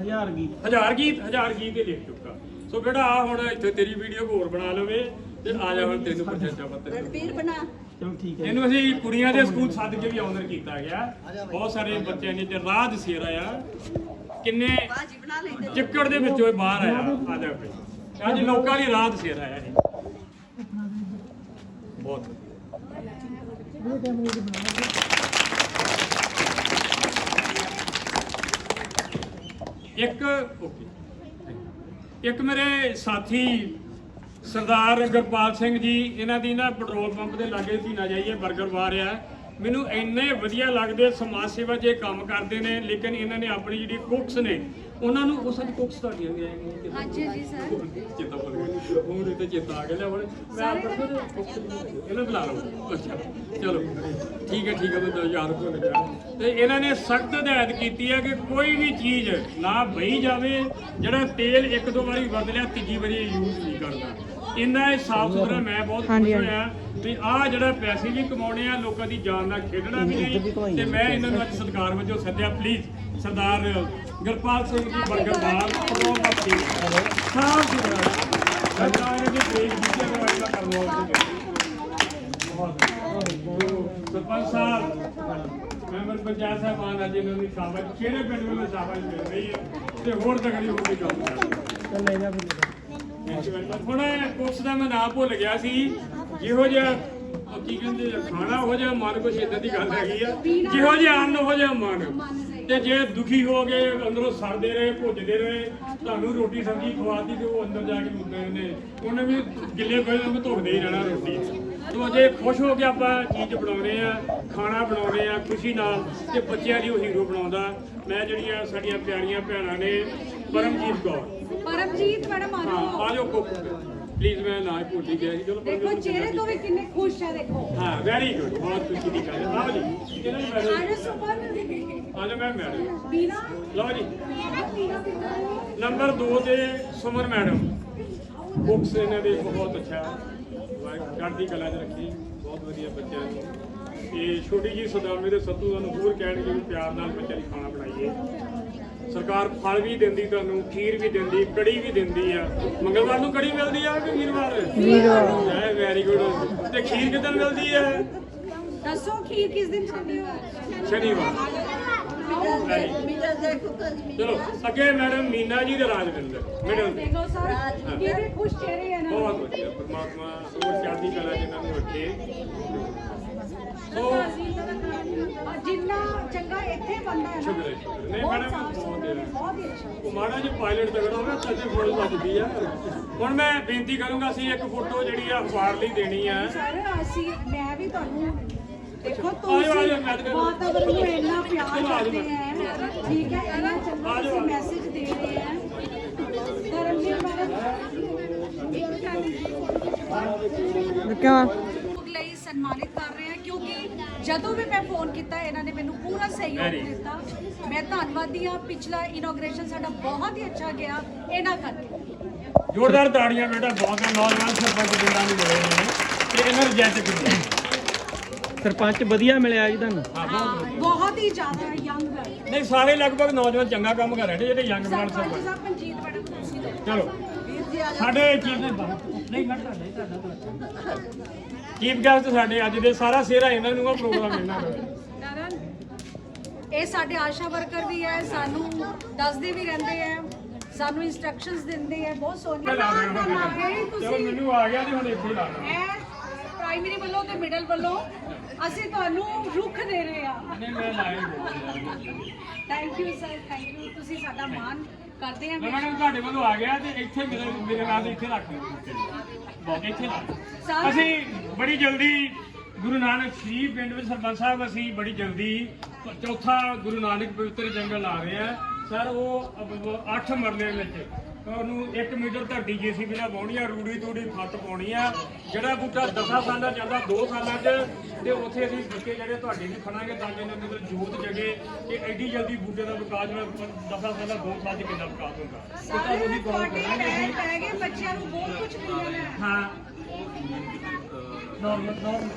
ਹਜ਼ਾਰ ਗੀਤ। ਹਜ਼ਾਰ ਗੀਤ ਹਜ਼ਾਰ ਗੀਤ ਹੀ ਲਿਖ ਚੁੱਕਾ। ਸੋ ਬੇਟਾ ਆ ਹੁਣ ਇੱਥੇ ਤੇਰੀ ਵੀਡੀਓ ਹੋਰ ਬਣਾ ਲਵੇ ਤੇ ਆ ਜਾ ਹੁਣ ਤੈਨੂੰ ਪ੍ਰਸ਼ੰਸਾ ਪੱਤਰ ਰਣਬੀਰ ਬਣਾ। ਚਲੋ ਠੀਕ ਹੈ ਇਹਨੂੰ ਅਸੀਂ ਕੁੜੀਆਂ ਦੇ ਸਕੂਲ ਸੱਦ ਕੇ ਵੀ ਆਨਰ ਕੀਤਾ ਗਿਆ। ਬਹੁਤ ਸਾਰੇ ਬੱਚਿਆਂ ਨੇ ਤੇ ਰਾਜ ਸੇਰ ਆਇਆ। ਕਿੰਨੇ ਚਿੱਕੜ ਦੇ ਵਿੱਚੋਂ ਇਹ ਬਾਹਰ ਆਇਆ। ਆ ਜਾ ਅੱਜ ਲੋਕਾਂ ਦੀ ਰਾਤ ਸੇਰ ਆਇਆ ਜੀ ਬਹੁਤ ਇੱਕ, ਓਕੇ। ਇੱਕ ਮੇਰੇ ਸਾਥੀ ਸਰਦਾਰ ਗੁਰਪਾਲ ਸਿੰਘ ਜੀ ਇਹਨਾਂ ਦੀ ਨਾ ਪੈਟਰੋਲ ਪੰਪ ਦੇ ਲਾਗੇ ਧੀਨਾ ਜਾਈਏ 버ਗਰ ਬਾਰ ਆ ਮੈਨੂੰ ਇੰਨੇ ਵਧੀਆ ਲੱਗਦੇ ਸਮਾਜ ਸੇਵਾ ਇਹ ਕੰਮ ਕਰਦੇ ਨੇ ਲੇਕਿਨ ਇਹਨਾਂ ਨੇ ਆਪਣੀ ਜਿਹੜੀ ਕੁੱਕਸ ਨੇ ਉਹਨਾਂ ਨੂੰ ਉਸ ਦੀ ਕੁੱਕਸ ਤੁਹਾਡੀਆਂ ਵੀ ਆਏਗੀਆਂ ਹਾਂਜੀ ਜੀ ਸਰ। ਚੇਤਾ ਭੁੱਲ ਗਿਆ। ਹੁਣ ਤੇ ਚੇਤਾ ਆ ਗਿਆ। ਲੈ ਹੁਣ ਮੈਂ ਆਪਣਾ ਇਹਨਾਂ ਬੁਲਾ ਅੱਛਾ ਚਲੋ। ਠੀਕ ਹੈ ਠੀਕ ਹੈ ਮੈਂ ਯਾਦ ਭੁੱਲ ਗਿਆ। ਤੇ ਇਹਨਾਂ ਨੇ ਸਖਤ ਹਦਾਇਤ ਕੀਤੀ ਹੈ ਕਿ ਕੋਈ ਵੀ ਚੀਜ਼ ਨਾ ਬਹੀ ਜਾਵੇ ਜਿਹੜਾ ਤੇਲ ਇੱਕ ਦੋ ਵਾਰੀ ਵਰਤ ਲਿਆ ਤੀਜੀ ਵਾਰੀ ਯੂਜ਼ ਨਹੀਂ ਕਰਨਾ। ਇੰਨਾ ਇਹ ਸਾਫ਼ ਸੁਥਰਾ ਮੈਂ ਬਹੁਤ ਖੁਸ਼ ਹੋਇਆ ਵੀ ਆਹ ਜਿਹੜਾ ਪੈਸੇ ਵੀ ਕਮਾਉਣੇ ਆ ਲੋਕਾਂ ਦੀ ਜਾਨ ਨਾਲ ਖੇਡਣਾ ਵੀ ਨਹੀਂ ਤੇ ਮੈਂ ਇਹਨਾਂ ਨੂੰ ਅੱਜ ਸਤਿਕਾਰ ਵਜੋਂ ਸੱਦਿਆ। ਪਲੀਜ਼ ਸਰਦਾਰ ਗੁਰਪਾਲ ਸਿੰਘ ਜੀ ਬਰਗਰਵਾਲ ਪ੍ਰੋਮ ਬੱਤੀ ਸਾਫ਼ ਸੁਥਰਾ। ਸਰਕਾਰ ਨੇ ਦੇਸ਼ ਵਿੱਚ ਅਗਰ ਕਰ ਲੋ ਸਰਪੰਚ ਸਾਹਿਬ ਮੈਂਬਰ ਪੰਚਾਇਤ ਸਾਹਿਬਾਨ ਅੱਜ ਇਹਨਾਂ ਨੂੰ ਸ਼ਾਬਾਸ਼ ਕਿਹੜੇ ਪਿੰਡ ਵੱਲੋਂ ਸ਼ਾਬਾਸ਼ ਮਿਲ ਰਹੀ ਹੈ ਤੇ ਹੋਰ ਤਕੜੀ ਹੋ ਕੇ ਕੰਮ ਚੱਲ ਲੈ ਜਾ ਫਿਰ। ਹੁਣ ਕੁਛ ਦਾ ਮੈਂ ਨਾਮ ਭੁੱਲ ਗਿਆ ਸੀ। ਜਿਹੋ ਜਿਹਾ ਉਹ ਕੀ ਕਹਿੰਦੇ ਆ, ਖਾਣਾ ਹੋ ਜਾ ਮਨ ਕੁਛ ਇਦਾਂ ਦੀ ਗੱਲ ਹੈਗੀ ਆ। ਜਿਹੋ ਜਿਹਾ ਅੰਨ ਹੋ ਜਾ ਮਨ। ਤੇ ਜੇ ਦੁਖੀ ਹੋ ਗਏ ਅੰਦਰੋਂ ਸੜਦੇ ਰਹੇ ਭੁੱਜਦੇ ਰਹੇ ਤੁਹਾਨੂੰ ਰੋਟੀ ਸਬਜ਼ੀ ਖਵਾਤੀ ਤੇ ਉਹ ਅੰਦਰ ਜਾ ਕੇ ਮੁੱਦੇ ਨੇ ਉਹਨੇ ਵੀ ਗਿੱਲੇ ਪਏ ਨੂੰ ਧੋਦੇ ਹੀ ਰਹਿਣਾ ਰੋਟੀ। ਤੋ ਜੇ ਖੁਸ਼ ਹੋ ਕੇ ਆਪਾਂ ਚੀਜ਼ ਬਣਾਉਨੇ ਆ ਖਾਣਾ ਬਣਾਉਨੇ ਆ ਖੁਸ਼ੀ ਨਾਲ ਤੇ ਬੱਚਿਆਂ ਲਈ ਉਹ ਹੀਰੋ ਬਣਾਉਂਦਾ। ਮੈਂ ਜਿਹੜੀਆਂ ਸਾਡੀਆਂ ਪਿਆਰੀਆਂ ਭੈਣਾਂ ਨੇ ਪਰਮਜੀਤ ਕੌਰ। ਪਰਮਜੀਤ ਮੈਡਮ ਆ ਹਾਂ ਜਾਓ ਆ ਜਾਓ ਪਲੀਜ਼ ਮੈਂ ਨਾ ਭੁੱਲ ਹੀ ਗਿਆ ਸੀ। ਚਲੋ ਦੇਖੋ ਚਿਹਰੇ ਤੋਂ ਵੀ ਕਿੰਨੇ ਖੁਸ਼ ਆ ਦੇਖੋ। ਹਾਂ ਵੈਰੀ ਗੁੱਡ ਬਹੁਤ ਖੁਸ਼ੀ ਦੀ ਗੱਲ ਹੈ। ਆਓ ਜੀ ਨੂੰ ਆ ਜਾਓ ਸੁਪਰ ਆ ਜਾਓ ਮੈਂ ਮੈਡਮ। ਬੀਨਾ ਲਓ ਜੀ। ਨੰਬਰ 2 ਤੇ ਸੁਮਨ ਮੈਡਮ। ਬੁੱਕਸ ਇਹਨਾਂ ਦੇ ਬਹੁਤ ਅੱਛਾ। ਵਾਹਿਗੁਰੂ ਚੜ੍ਹਦੀ ਕਲਾ 'ਚ ਰੱਖੀ। ਬਹੁਤ ਵਧੀਆ ਬੱਚਿਆਂ ਨੂੰ। ਇਹ ਛੋਟੀ ਜੀ ਸਦਾਮੇ ਦੇ ਸੱਤੂ ਤੁਹਾਨੂੰ ਹੋਰ ਕਹਿਣਗੇ ਵੀ ਪਿਆਰ ਨਾਲ ਬੱਚਿਆਂ ਲਈ ਖਾਣਾ ਬਣਾਈਏ। ਸਰਕਾਰ ਫਲ ਵੀ ਦਿੰਦੀ ਤੁਹਾਨੂੰ ਖੀਰ ਵੀ ਦਿੰਦੀ ਕੜੀ ਵੀ ਦਿੰਦੀ ਆ। ਮੰਗਲਵਾਰ ਨੂੰ ਕੜੀ ਮਿਲਦੀ ਆ ਕਿ ਵੀਰਵਾਰ? ਵੀਰਵਾਰ। ਵੈਰੀ ਗੁੱਡ ਤੇ ਖੀਰ ਕਿਦਾਂ ਮਿਲਦੀ ਆ ਦੱਸੋ ਖੀਰ ਕਿਸ ਦਿਨ ਖਾਣੀ ਹੋ ਸ਼ਨੀਵਾਰ ਚਲੋ ਅੱਗੇ ਮੈਡਮ ਮੀਨਾ ਜੀ ਦੇ ਰਾਜਵਿੰਦਰ ਮਿਡਲ ਦੇ ਦੇਖੋ ਸਰ ਕਿਹੜੇ ਖੁਸ਼ ਚਿਹਰੇ ਆ ਨਾ। ਬਹੁਤ ਵਧੀਆ। ਪਰਮਾਤਮਾ ਹੋਰ ਚੜ੍ਹਦੀ ਕਲਾ ਜਿਨ੍ਹਾਂ ਨੂੰ ਰੱਖੇ। ਸੋ ਜਿੰਨਾ ਚੰਗਾ ਇੱਥੇ ਬੰਦਾ ਹੈ ਨਾ। ਨਹੀਂ ਬਹੁਤ ਮੈਡਮ, ਬਹੁਤ ਸੁਥਰਾ, ਹੈ। ਬਹੁਤ ਹੀ ਅੱਛਾ ਉਹ ਮਾੜਾ ਜੀ ਪਾਇਲਟ ਤਗੜਾ ਹੋਵੇ ਸੱਚੇ ਫੁੱਲ ਵੱਜਦੀ ਆ ਹੁਣ ਮੈਂ ਬੇਨਤੀ ਕਰੂੰਗਾ ਅਸੀਂ ਇੱਕ ਫੋਟੋ ਜਿਹੜੀ ਆ ਅਖਬਾਰ ਲਈ ਦੇਣੀ ਆ ਸਰ ਅਸੀਂ ਮੈਂ ਵੀ ਤੁਹਾਨੂੰ ਦੇਖੋ ਆਜੋ, ਆਜੋ, ਮੈਂ ਤੁਸੀਂ ਤਾਂ- ਵਾਤਾਵਰਨ ਨੂੰ ਇੰਨਾ ਪਿਆਰ ਚਲੋ, ਆਜੋ, ਕਰਦੇ ਹੈ ਠੀਕ ਹੈ ਇੰਨਾ ਚੰਗਾ ਆਜੋ, ਤੁਸੀਂ ਆਜੋ। ਮੈਸੇਜ ਦੇ ਰਹੇ ਹੈ ਧਰਮਜੀਤ ਮੈਡਮ ਸਹਿਯੋਗ ਜਦੋਂ ਵੀ ਮੈਂ ਫੋਨ ਕੀਤਾ ਇਹਨਾਂ ਨੇ ਮੈਨੂੰ ਪੂਰਾ ਸਹਿਯੋਗ ਦਿੱਤਾ। ਮੈਂ ਧੰਨਵਾਦੀ ਹਾਂ ਪਿਛਲਾ ਇਨੋਗ੍ਰੇਸ਼ਨ ਸਾਡਾ ਬਹੁਤ ਹੀ ਅੱਛਾ ਗਿਆ ਇਹਨਾਂ ਕਰਕੇ। ਜ਼ੋਰਦਾਰ ਤਾੜੀਆਂ ਬੇਟਾ ਬਹੁਤ ਨੌਜਵਾਨ ਸਰਪੰਚ ਪਿੰਡਾਂ ਨੂੰ ਮਿਲੇ ਨੇ ਤੇ ਇਹਨਾਂ ਰਿਜੈਕਟ ਕੀਤਾ ਸਰਪੰਚ ਵਧੀਆ ਮਿਲਿਆ ਜੀ ਤੁਹਾਨੂੰ? ਬਹੁਤ ਹੀ ਜ਼ਿਆਦਾ ਯੰਗ ਹੈ ਨਹੀਂ ਸਾਰੇ ਲਗਭਗ ਨੌਜਵਾਨ ਚੰਗਾ ਕੰਮ ਕਰ ਰਹੇ ਨੇ ਜਿਹੜੇ ਯੰਗ ਬਲੱਡ ਸਰਪੰਚ ਸਾਹਿਬ ਮਨਜੀਤ ਮੈਡਮ ਤੁਸੀਂ। ਚਲੋ। ਸਾਡੇ ਚੀਫ ਨੇ ਨਹੀਂ ਮੈਂ ਤੁਹਾਡਾ ਹੀ ਤੁਹਾਡਾ ਚੀਫ ਗੈਸਟ ਸਾਡੇ ਅੱਜ ਦੇ ਸਾਰਾ ਸਿਹਰਾ ਇਹਨਾਂ ਨੂੰ ਆ ਪ੍ਰੋਗਰਾਮ ਇਹਨਾਂ ਦਾ? ਨਰਨ ਇਹ ਸਾਡੇ ਆਸ਼ਾ ਵਰਕਰ ਵੀ ਹੈ ਸਾਨੂੰ ਦੱਸਦੇ ਵੀ ਰਹਿੰਦੇ ਹੈ ਸਾਨੂੰ ਇਨਸਟਰਕਸ਼ਨਸ ਦਿੰਦੇ ਹੈ ਬਹੁਤ ਸੋਹਣੀਆਂ ਲਾ ਦਿਓ ਹੁਣ ਇਹ ਚਲੋ ਤੁਸੀਂ ਮੈਨੂੰ ਆ ਗਿਆ ਤੇ ਹੁਣ ਇੱਥੇ ਹੀ ਲਾ ਦੇਣਾ ਇਹ ਪ੍ਰਾਇਮਰੀ ਵੱਲੋਂ ਤੇ ਮਿਡਲ ਵੱਲੋਂ ਅਸੀਂ ਤੁਹਾਨੂੰ ਰੁੱਖ ਦੇ ਰਹੇ ਆ ਨਹੀਂ ਮੈਂ ਲਾਇਆ ਹੀ thank you sir thank you ਤੁਸੀਂ ਸਾਡਾ ਮਾਣ ਕਰਦੇ ਆ ਮੈਡਮ ਤੁਹਾਡੇ ਵੱਲੋਂ ਆ ਗਿਆ ਤੇ ਇੱਥੇ ਮੇਰੇ ਮੇਰੇ ਨਾਲ ਇੱਥੇ ਰੱਖ ਲਿਓ ਇੱਥੇ। ਸਾਰੇ- ਅਸੀਂ ਬੜੀ ਜਲਦੀ ਗੁਰੂ ਨਾਨਕ ਸ਼ਰੀਫ ਪਿੰਡ ਵਿੱਚ ਸਰਪੰਚ ਸਾਹਿਬ ਅਸੀਂ ਬੜੀ ਜਲਦੀ ਚੌਥਾ ਗੁਰੂ ਨਾਨਕ ਪਵਿੱਤਰ ਜੰਗਲ ਲਾ ਰਹੇ ਆ ਸਰ ਉਹ 8 ਮਰਲੇ ਵਿੱਚ ਉਹਨੂੰ 1 ਮੀਟਰ ਧਰਤੀ ਜੀਸੀਬੀ ਨਾਲ ਵਾਹੁਣੀ ਆ ਰੂੜੀ ਤੂੜੀ ਫੱਟ ਪਾਉਣੀ ਆ। ਜਿਹੜਾ ਬੂਟਾ 10 ਸਾਲਾਂ ਜਾਂਦਾ 2 ਸਾਲਾਂ 'ਚ ਤੇ ਉੱਥੇ ਅਸੀਂ ਬੱਚੇ ਜਿਹੜੇ ਤੁਹਾਡੇ ਵੀ ਖੜਾਂਗੇ ਤਾਂ ਕਿ ਇਹਨਾਂ ਜੋਤ ਜਗੇ ਕਿ ਐਡੀ ਜਲਦੀ ਬੂਟੇ ਦਾ ਵਿਕਾਸ 10 ਸਾਲਾਂ 2 ਸਾਲ 'ਚ ਕਿੰਨਾ ਵਿਕਾਸ ਹੁੰਦਾ ਤੇ ਸਾਰੇ ਤੁਹਾਨੂੰ ਵੀ ਕਾਲ ਤੁਹਾਡੇ ਕਰਾਂਗੇ ਅਸੀਂ? ਪੈ ਗਏ ਬੱਚਿਆਂ ਨੂੰ ਬਹੁਤ ਕੁਝ ਮਿਲਣਾ ਹੈ। ਹਾਂ। Normal normal.